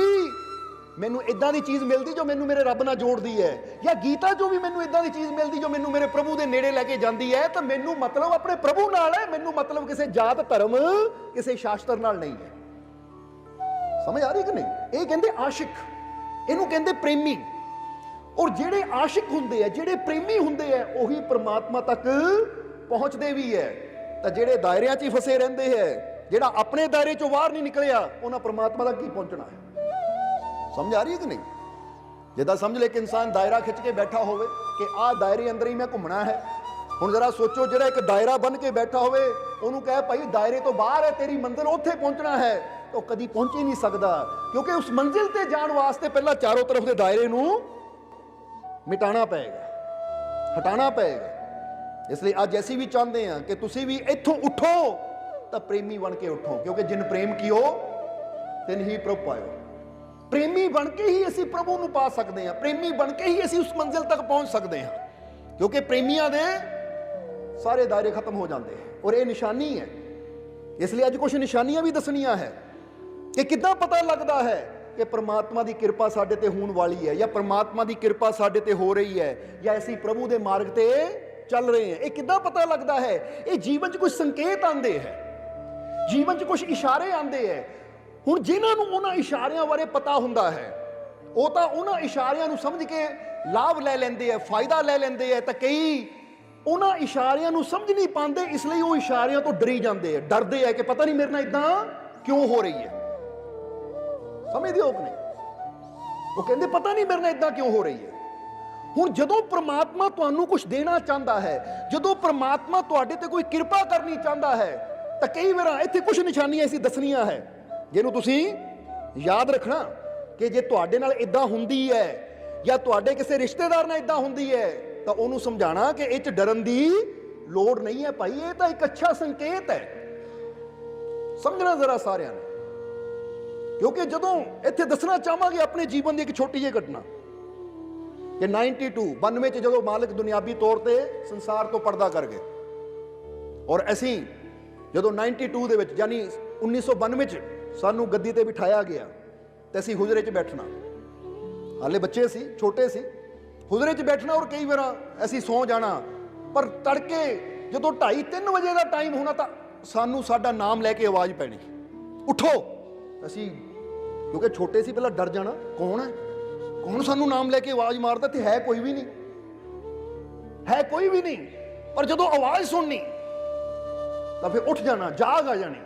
ਮੈਨੂੰ ਇਦਾਂ ਦੀ ਚੀਜ਼ ਮਿਲਦੀ ਜੋ ਮੈਨੂੰ ਮੇਰੇ ਰੱਬ ਨਾਲ ਜੋੜਦੀ ਹੈ, ਜਾਂ ਗੀਤਾ 'ਚੋਂ ਵੀ ਮੈਨੂੰ ਇਦਾਂ ਦੀ ਚੀਜ਼ ਮਿਲਦੀ ਜੋ ਮੈਨੂੰ ਮੇਰੇ ਪ੍ਰਭੂ ਦੇ ਨੇੜੇ ਲੈ ਕੇ ਜਾਂਦੀ ਹੈ, ਤਾਂ ਮੈਨੂੰ ਮਤਲਬ ਆਪਣੇ ਪ੍ਰਭੂ ਨਾਲ ਹੈ। ਮੈਨੂੰ ਮਤਲਬ ਕਿਸੇ ਜਾਤ, ਧਰਮ, ਕਿਸੇ ਸ਼ਾਸਤਰ ਨਾਲ ਨਹੀਂ ਹੈ। ਸਮਝ ਆ ਰਹੀ ਕਿ ਨਹੀਂ? ਇਹ ਕਹਿੰਦੇ ਆਸ਼ਿਕ। ਇਹਨੂੰ ਕਹਿੰਦੇ ਪ੍ਰੇਮੀ। ਔਰ ਜਿਹੜੇ ਆਸ਼ਿਕ ਹੁੰਦੇ ਆ, ਜਿਹੜੇ ਪ੍ਰੇਮੀ ਹੁੰਦੇ ਆ, ਉਹੀ ਪ੍ਰਮਾਤਮਾ ਤੱਕ ਪਹੁੰਚਦੇ ਵੀ ਹੈ ਤਾਂ ਜਿਹੜੇ ਦਾਇਰਿਆਂ 'ਚ ਹੀ ਫਸੇ ਰਹਿੰਦੇ ਹੈ ਜਿਹੜਾ ਆਪਣੇ ਦਾਇਰੇ 'ਚੋਂ ਬਾਹਰ ਨਹੀਂ ਨਿਕਲਿਆ, ਉਹਨਾਂ ਪ੍ਰਮਾਤਮਾ ਤੱਕ ਕੀ ਪਹੁੰਚਣਾ ਹੈ ਸਮਝ ਆ ਰਹੀ ਹੈ ਕਿ ਨਹੀਂ? ਜਿੱਦਾਂ ਸਮਝ ਲੈ ਕਿ ਇਨਸਾਨ ਦਾਇਰਾ ਖਿੱਚ ਕੇ ਬੈਠਾ ਹੋਵੇ ਕਿ ਆਹ ਦਾਇਰੇ ਅੰਦਰ ਹੀ ਮੈਂ ਘੁੰਮਣਾ ਹੈ। ਹੁਣ ਜਰਾ ਸੋਚੋ, ਜਿਹੜਾ ਇੱਕ ਦਾਇਰਾ ਬਣ ਕੇ ਬੈਠਾ ਹੋਵੇ, ਉਹਨੂੰ ਕਹੇ ਭਾਈ ਦਾਇਰੇ ਤੋਂ ਬਾਹਰ ਹੈ ਤੇਰੀ ਮੰਜ਼ਿਲ ਉੱਥੇ ਪਹੁੰਚਣਾ ਹੈ। ਉਹ ਕਦੀ ਪਹੁੰਚ ਹੀ ਨਹੀਂ ਸਕਦਾ, ਕਿਉਂਕਿ ਉਸ ਮੰਜ਼ਿਲ ਤੇ ਜਾਣ ਵਾਸਤੇ ਪਹਿਲਾਂ ਚਾਰੋਂ ਤਰਫ ਦੇ ਦਾਇਰੇ ਨੂੰ ਮਿਟਾਣਾ ਪਏਗਾ, ਹਟਾਣਾ ਪਏਗਾ। ਇਸ ਲਈ ਅੱਜ ਅਸੀਂ ਵੀ ਚਾਹੁੰਦੇ ਹਾਂ ਕਿ ਤੁਸੀਂ ਵੀ ਇੱਥੋਂ ਉੱਠੋ, ਤਾਂ ਪ੍ਰੇਮੀ ਬਣ ਕੇ ਉੱਠੋ, ਕਿਉਂਕਿ ਜਿਨ ਪ੍ਰੇਮ ਕੀਓ, ਤਿਨ ਹੀ ਪ੍ਰਭ ਪਾਇਓ। ਪ੍ਰੇਮੀ ਬਣ ਕੇ ਹੀ ਅਸੀਂ ਪ੍ਰਭੂ ਨੂੰ ਪਾ ਸਕਦੇ ਹਾਂ, ਪ੍ਰੇਮੀ ਬਣ ਕੇ ਹੀ ਅਸੀਂ ਉਸ ਮੰਜ਼ਿਲ ਤੱਕ ਪਹੁੰਚ ਸਕਦੇ ਹਾਂ। ਕਿਉਂਕਿ ਪ੍ਰੇਮੀਆਂ ਦੇ ਸਾਰੇ ਦਾਇਰੇ ਖਤਮ ਹੋ ਜਾਂਦੇ ਹੈ, ਔਰ ਇਹ ਨਿਸ਼ਾਨੀ ਹੈ। ਇਸ ਲਈ ਅੱਜ ਕੁਝ ਨਿਸ਼ਾਨੀਆਂ ਵੀ ਦੱਸਣੀਆਂ ਹੈ ਕਿ ਕਿੱਦਾਂ ਪਤਾ ਲੱਗਦਾ ਹੈ ਕਿ ਪ੍ਰਮਾਤਮਾ ਦੀ ਕਿਰਪਾ ਸਾਡੇ ਤੇ ਹੋਣ ਵਾਲੀ ਹੈ ਜਾਂ ਪ੍ਰਮਾਤਮਾ ਦੀ ਕਿਰਪਾ ਸਾਡੇ ਤੇ ਹੋ ਰਹੀ ਹੈ ਜਾਂ ਅਸੀਂ ਪ੍ਰਭੂ ਦੇ ਮਾਰਗ ਤੇ ਚੱਲ ਰਹੇ ਹਾਂ। ਇਹ ਕਿੱਦਾਂ ਪਤਾ ਲੱਗਦਾ ਹੈ? ਇਹ ਜੀਵਨ 'ਚ ਕੁਝ ਸੰਕੇਤ ਆਉਂਦੇ ਹੈ। ਜੀਵਨ 'ਚ ਕੁਝ ਇਸ਼ਾਰੇ ਆਉਂਦੇ ਹੈ। ਹੁਣ ਜਿਨ੍ਹਾਂ ਨੂੰ ਉਹਨਾਂ ਇਸ਼ਾਰਿਆਂ ਬਾਰੇ ਪਤਾ ਹੁੰਦਾ ਹੈ, ਉਹ ਤਾਂ ਉਹਨਾਂ ਇਸ਼ਾਰਿਆਂ ਨੂੰ ਸਮਝ ਕੇ ਲਾਭ ਲੈ ਲੈਂਦੇ ਆ ਫਾਇਦਾ ਲੈ ਲੈਂਦੇ ਆ ਤਾਂ ਕਈ ਉਹਨਾਂ ਇਸ਼ਾਰਿਆਂ ਨੂੰ ਸਮਝ ਨਹੀਂ ਪਾਉਂਦੇ, ਇਸ ਲਈ ਉਹ ਇਸ਼ਾਰਿਆਂ ਤੋਂ ਡਰੀ ਜਾਂਦੇ ਆ ਡਰਦੇ ਆ ਕਿ ਪਤਾ ਨਹੀਂ ਮੇਰੇ ਨਾਲ ਇਦਾਂ ਕਿਉਂ ਹੋ ਰਹੀ ਹੈ। ਸਮਝਦੇ ਹੋ ਕਿ ਨਹੀਂ ਉਹ ਕਹਿੰਦੇ, ਪਤਾ ਨਹੀਂ ਮੇਰੇ ਨਾਲ ਇਦਾਂ ਕਿਉਂ ਹੋ ਰਹੀ ਹੈ? ਹੁਣ ਜਦੋਂ ਪ੍ਰਮਾਤਮਾ ਤੁਹਾਨੂੰ ਕੁਝ ਦੇਣਾ ਚਾਹੁੰਦਾ ਹੈ, ਜਦੋਂ ਪ੍ਰਮਾਤਮਾ ਤੁਹਾਡੇ ਤੇ ਕੋਈ ਕਿਰਪਾ ਕਰਨੀ ਚਾਹੁੰਦਾ ਹੈ, ਤਾਂ ਕਈ ਵਾਰ ਇੱਥੇ ਕੁਝ ਨਿਸ਼ਾਨੀਆਂ ਅਸੀਂ ਦੱਸਣੀਆਂ ਹੈ। ਜਿਹਨੂੰ ਤੁਸੀਂ ਯਾਦ ਰੱਖਣਾ ਕਿ ਜੇ ਤੁਹਾਡੇ ਨਾਲ ਇਦਾਂ ਹੁੰਦੀ ਹੈ ਜਾਂ ਤੁਹਾਡੇ ਕਿਸੇ ਰਿਸ਼ਤੇਦਾਰ ਨਾਲ ਇਦਾਂ ਹੁੰਦੀ ਹੈ, ਤਾਂ ਉਹਨੂੰ ਸਮਝਾਣਾ ਕਿ ਇਹ ਚ ਡਰਨ ਦੀ ਲੋੜ ਨਹੀਂ ਹੈ। ਭਾਈ, ਇਹ ਤਾਂ ਇੱਕ ਅੱਛਾ ਸੰਕੇਤ ਹੈ। ਸਮਝਣਾ ਜ਼ਰਾ ਸਾਰਿਆਂ ਨੇ। ਕਿਉਂਕਿ ਜਦੋਂ ਇੱਥੇ ਦੱਸਣਾ ਚਾਹਾਂਗੇ ਆਪਣੇ ਜੀਵਨ ਦੀ ਇੱਕ ਛੋਟੀ ਜਿਹੀ ਘਟਨਾ ਕਿ 92 92 ਚ ਜਦੋਂ ਮਾਲਕ ਦੁਨਿਆਵੀ ਤੌਰ ਤੇ ਸੰਸਾਰ ਤੋਂ ਪਰਦਾ ਕਰ ਗਏ। ਔਰ ਅਸੀਂ ਜਦੋਂ 92 ਦੇ ਵਿੱਚ, ਯਾਨੀ 1992 ਚ ਸਾਨੂੰ ਗੱਦੀ ਤੇ ਬਿਠਾਇਆ ਗਿਆ, ਤੇ ਅਸੀਂ ਹੁਜਰੇ 'ਚ ਬੈਠਣਾ। ਹਾਲੇ ਬੱਚੇ ਸੀ, ਛੋਟੇ ਸੀ। ਹੁਜਰੇ 'ਚ ਬੈਠਣਾ ਔਰ ਕਈ ਵਾਰ ਅਸੀਂ ਸੌ ਜਾਣਾ। ਪਰ ਤੜਕੇ ਜਦੋਂ 2:30 3 ਵਜੇ ਦਾ ਟਾਈਮ ਹੋਣਾ ਤਾਂ ਸਾਨੂੰ ਸਾਡਾ ਨਾਮ ਲੈ ਕੇ ਆਵਾਜ਼ ਪੈਣੀ। ਉਠੋ! ਅਸੀਂ ਕਿਉਂਕਿ ਛੋਟੇ ਸੀ ਪਹਿਲਾਂ ਡਰ ਜਾਣਾ। ਕੌਣ ਹੈ? ਕੌਣ ਸਾਨੂੰ ਨਾਮ ਲੈ ਕੇ ਆਵਾਜ਼ ਮਾਰਦਾ ਤੇ ਹੈ ਕੋਈ ਵੀ ਨਹੀਂ? ਹੈ ਕੋਈ ਵੀ ਨਹੀਂ। ਪਰ ਜਦੋਂ ਆਵਾਜ਼ ਸੁਣਨੀ, ਤਾਂ ਫਿਰ ਉੱਠ ਜਾਣਾ, ਜਾਗ ਆ ਜਾਣੀ।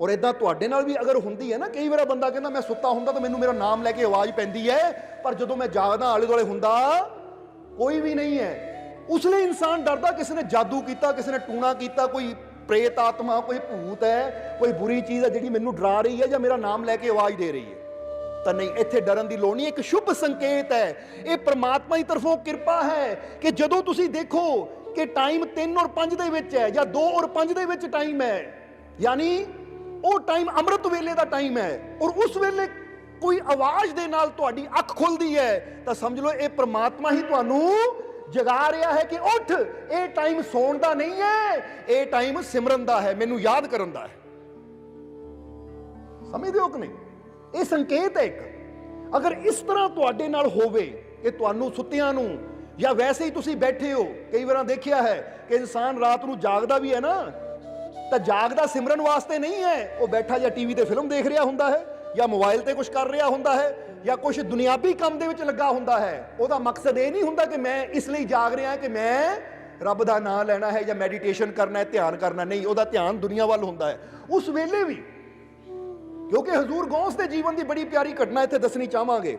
ਔਰ ਇਦਾਂ ਤੁਹਾਡੇ ਨਾਲ ਵੀ ਅਗਰ ਹੁੰਦੀ ਹੈ ਨਾ, ਕਈ ਵਾਰ ਬੰਦਾ ਕਹਿੰਦਾ, ਮੈਂ ਸੁੱਤਾ ਹੁੰਦਾ ਤਾਂ ਮੈਨੂੰ ਮੇਰਾ ਨਾਮ ਲੈ ਕੇ ਆਵਾਜ਼ ਪੈਂਦੀ ਹੈ। ਪਰ ਜਦੋਂ ਮੈਂ ਜਾਗਦਾ ਆਲੇ ਦੁਆਲੇ ਹੁੰਦਾ, ਕੋਈ ਵੀ ਨਹੀਂ ਹੈ। ਉਸ ਲਈ ਇਨਸਾਨ ਡਰਦਾ, ਕਿਸੇ ਨੇ ਜਾਦੂ ਕੀਤਾ, ਕਿਸੇ ਨੇ ਟੂਣਾ ਕੀਤਾ, ਕੋਈ ਪ੍ਰੇਤ ਆਤਮਾ ਕੋਈ ਭੂਤ ਹੈ, ਕੋਈ ਬੁਰੀ ਚੀਜ਼ ਹੈ ਜਿਹੜੀ ਮੈਨੂੰ ਡਰਾ ਰਹੀ ਹੈ ਜਾਂ ਮੇਰਾ ਨਾਮ ਲੈ ਕੇ ਆਵਾਜ਼ ਦੇ ਰਹੀ ਹੈ। ਤਾਂ ਨਹੀਂ, ਇੱਥੇ ਡਰਨ ਦੀ ਲੋੜ ਨਹੀਂ, ਇੱਕ ਸ਼ੁਭ ਸੰਕੇਤ ਹੈ। ਇਹ ਪ੍ਰਮਾਤਮਾ ਦੀ ਤਰਫੋਂ ਕਿਰਪਾ ਹੈ ਕਿ ਜਦੋਂ ਤੁਸੀਂ ਦੇਖੋ ਕਿ ਟਾਈਮ 3 ਔਰ 5 ਦੇ ਵਿੱਚ ਹੈ ਜਾਂ 2 ਔਰ 5 ਦੇ ਵਿੱਚ ਟਾਈਮ ਹੈ, ਯਾਨੀ ਉਹ ਟਾਈਮ ਅੰਮ੍ਰਿਤ ਵੇਲੇ ਦਾ ਟਾਈਮ ਹੈ ਔਰ ਉਸ ਵੇਲੇ ਕੋਈ ਆਵਾਜ਼ ਦੇ ਨਾਲ ਤੁਹਾਡੀ ਅੱਖ ਖੁੱਲਦੀ ਹੈ, ਤਾਂ ਸਮਝ ਲਓ ਇਹ ਪ੍ਰਮਾਤਮਾ ਹੀ ਤੁਹਾਨੂੰ ਜਗਾ ਰਿਹਾ ਹੈ ਕਿ ਉੱਠ, ਇਹ ਟਾਈਮ ਸੌਣ ਦਾ ਨਹੀਂ ਹੈ, ਇਹ ਟਾਈਮ ਸਿਮਰਨ ਦਾ ਹੈ, ਮੈਨੂੰ ਯਾਦ ਕਰਨ ਦਾ ਹੈ। ਸਮਝਦੇ ਹੋ ਕਿ ਨਹੀਂ? ਇਹ ਸੰਕੇਤ ਹੈ ਇੱਕ। ਅਗਰ ਇਸ ਤਰ੍ਹਾਂ ਤੁਹਾਡੇ ਨਾਲ ਹੋਵੇ ਕਿ ਤੁਹਾਨੂੰ ਸੁੱਤਿਆਂ ਨੂੰ ਜਾਂ ਵੈਸੇ ਹੀ ਤੁਸੀਂ ਬੈਠੇ ਹੋ, ਕਈ ਵਾਰਾਂ ਦੇਖਿਆ ਹੈ ਕਿ ਇਨਸਾਨ ਰਾਤ ਨੂੰ ਜਾਗਦਾ ਵੀ ਹੈ ਨਾ, ਤਾਂ ਜਾਗਦਾ ਸਿਮਰਨ ਵਾਸਤੇ ਨਹੀਂ ਹੈ, ਉਹ ਬੈਠਾ ਜਾਂ ਟੀਵੀ ਤੇ ਫਿਲਮ ਦੇਖ ਰਿਹਾ ਹੁੰਦਾ ਹੈ। ਜਾਂ ਮੋਬਾਈਲ ਤੇ ਕੁਝ ਕਰ ਰਿਹਾ ਹੁੰਦਾ ਹੈ ਜਾਂ ਕੁਝ ਦੁਨਿਆਵੀ ਕੰਮ ਦੇ ਵਿੱਚ ਲੱਗਾ ਹੁੰਦਾ ਹੈ, ਉਹਦਾ ਮਕਸਦ ਇਹ ਨਹੀਂ ਹੁੰਦਾ ਕਿ ਮੈਂ ਇਸ ਲਈ ਜਾਗ ਰਿਹਾ ਕਿ ਮੈਂ ਰੱਬ ਦਾ ਨਾਮ ਲੈਣਾ ਹੈ ਜਾਂ ਮੈਡੀਟੇਸ਼ਨ ਕਰਨਾ ਹੈ, ਧਿਆਨ ਕਰਨਾ ਨਹੀਂ, ਉਹਦਾ ਧਿਆਨ ਦੁਨੀਆ ਵੱਲ ਹੁੰਦਾ ਹੈ। ਉਸ ਵੇਲੇ ਵੀ, ਕਿਉਂਕਿ ਹਜ਼ੂਰ ਗੌਸ ਦੇ ਜੀਵਨ ਦੀ ਬੜੀ ਪਿਆਰੀ ਘਟਨਾ ਇੱਥੇ ਦੱਸਣੀ ਚਾਹਾਂਗੇ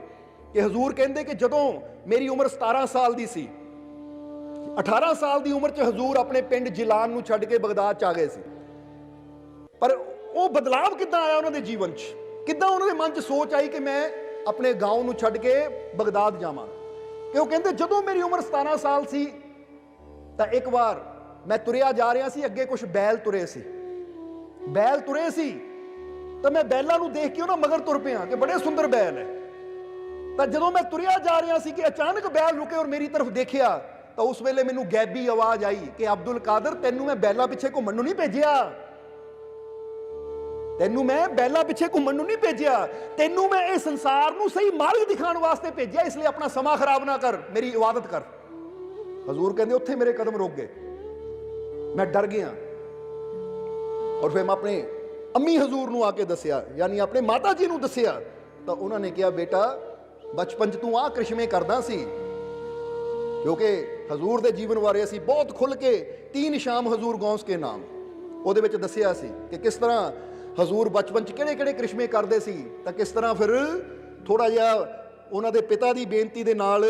ਕਿ ਹਜ਼ੂਰ ਕਹਿੰਦੇ ਕਿ ਜਦੋਂ ਮੇਰੀ ਉਮਰ 17 ਸਾਲ ਦੀ ਸੀ 18 ਸਾਲ ਦੀ ਉਮਰ 'ਚ ਹਜ਼ੂਰ ਆਪਣੇ ਪਿੰਡ ਜਿਲਾਨ ਨੂੰ ਛੱਡ ਕੇ ਬਗਦਾਦ 'ਚ ਆ ਗਏ ਸੀ। ਪਰ ਉਹ ਬਦਲਾਵ ਕਿੱਦਾਂ ਆਇਆ ਉਹਨਾਂ ਦੇ ਜੀਵਨ 'ਚ? ਕਿੱਦਾਂ ਉਹਨਾਂ ਦੇ ਮਨ 'ਚ ਸੋਚ ਆਈ ਕਿ ਮੈਂ ਆਪਣੇ گاਉਂ ਨੂੰ ਛੱਡ ਕੇ ਬਗਦਾਦ ਜਾਵਾਂ? ਕਿ ਉਹ ਕਹਿੰਦੇ, ਜਦੋਂ ਮੇਰੀ ਉਮਰ 17 ਸਾਲ ਸੀ, ਤਾਂ ਇੱਕ ਵਾਰ ਮੈਂ ਤੁਰਿਆ ਜਾ ਰਿਹਾ ਸੀ, ਅੱਗੇ ਕੁਝ ਬੈਲ ਤੁਰੇ ਸੀ। ਬੈਲ ਤੁਰੇ ਸੀ, ਤਾਂ ਮੈਂ ਬੈਲਾਂ ਨੂੰ ਦੇਖ ਕੇ ਉਹਨਾਂ ਮਗਰ ਤੁਰ ਪਿਆ ਕਿ ਬੜੇ ਸੁੰਦਰ ਬੈਲ ਹੈ। ਤਾਂ ਜਦੋਂ ਮੈਂ ਤੁਰਿਆ ਜਾ ਰਿਹਾ ਸੀ ਕਿ ਅਚਾਨਕ ਬੈਲ ਰੁਕੇ ਔਰ ਮੇਰੀ ਤਰਫ ਦੇਖਿਆ, ਤਾਂ ਉਸ ਵੇਲੇ ਮੈਨੂੰ ਗੈਬੀ ਆਵਾਜ਼ ਆਈ ਕਿ, ਅਬਦੁਲ ਕਾਦਰ, ਤੈਨੂੰ ਮੈਂ ਬੈਲਾਂ ਪਿੱਛੇ ਘੁੰਮਣ ਨੂੰ ਨਹੀਂ ਭੇਜਿਆ? ਤੈਨੂੰ ਮੈਂ ਬੈਲਾਂ ਪਿੱਛੇ ਘੁੰਮਣ ਨੂੰ ਨਹੀਂ ਭੇਜਿਆ। ਤੈਨੂੰ ਮੈਂ ਇਹ ਸੰਸਾਰ ਨੂੰ ਸਹੀ ਮਾਰਗ ਦਿਖਾਉਣ ਵਾਸਤੇ ਭੇਜਿਆ, ਇਸ ਲਈ ਆਪਣਾ ਸਮਾਂ ਖਰਾਬ ਨਾ ਕਰ, ਮੇਰੀ ਇਬਾਦਤ ਕਰ। ਹਜ਼ੂਰ ਕਹਿੰਦੇ, ਉੱਥੇ ਮੇਰੇ ਕਦਮ ਰੁਕ ਗਏ। ਮੈਂ ਡਰ ਗਿਆ। ਔਰ ਫਿਰ ਮੈਂ ਆਪਣੇ ਅੰਮੀ ਹਜ਼ੂਰ ਨੂੰ ਆ ਕੇ ਦੱਸਿਆ, ਯਾਨੀ ਆਪਣੇ ਮਾਤਾ ਜੀ ਨੂੰ ਦੱਸਿਆ। ਤਾਂ ਉਹਨਾਂ ਨੇ ਕਿਹਾ, ਬੇਟਾ, ਬਚਪਨ 'ਚ ਤੂੰ ਆਹ ਕ੍ਰਿਸ਼ਮੇ ਕਰਦਾ ਸੀ। ਕਿਉਂਕਿ ਹਜ਼ੂਰ ਦੇ ਜੀਵਨ ਬਾਰੇ ਅਸੀਂ ਬਹੁਤ ਖੁੱਲ ਕੇ ਤੀਨ ਸ਼ਾਮ ਹਜ਼ੂਰ ਗੌਂਸ ਕੇ ਨਾਮ ਉਹਦੇ ਵਿੱਚ ਦੱਸਿਆ ਸੀ ਕਿ ਕਿਸ ਤਰ੍ਹਾਂ ਹਜ਼ੂਰ ਬਚਪਨ 'ਚ ਕਿਹੜੇ ਕਿਹੜੇ ਕ੍ਰਿਸ਼ਮੇ ਕਰਦੇ ਸੀ? ਤਾਂ ਕਿਸ ਤਰ੍ਹਾਂ ਫਿਰ ਥੋੜਾ ਜਿਹਾ ਉਹਨਾਂ ਦੇ ਪਿਤਾ ਦੀ ਬੇਨਤੀ ਦੇ ਨਾਲ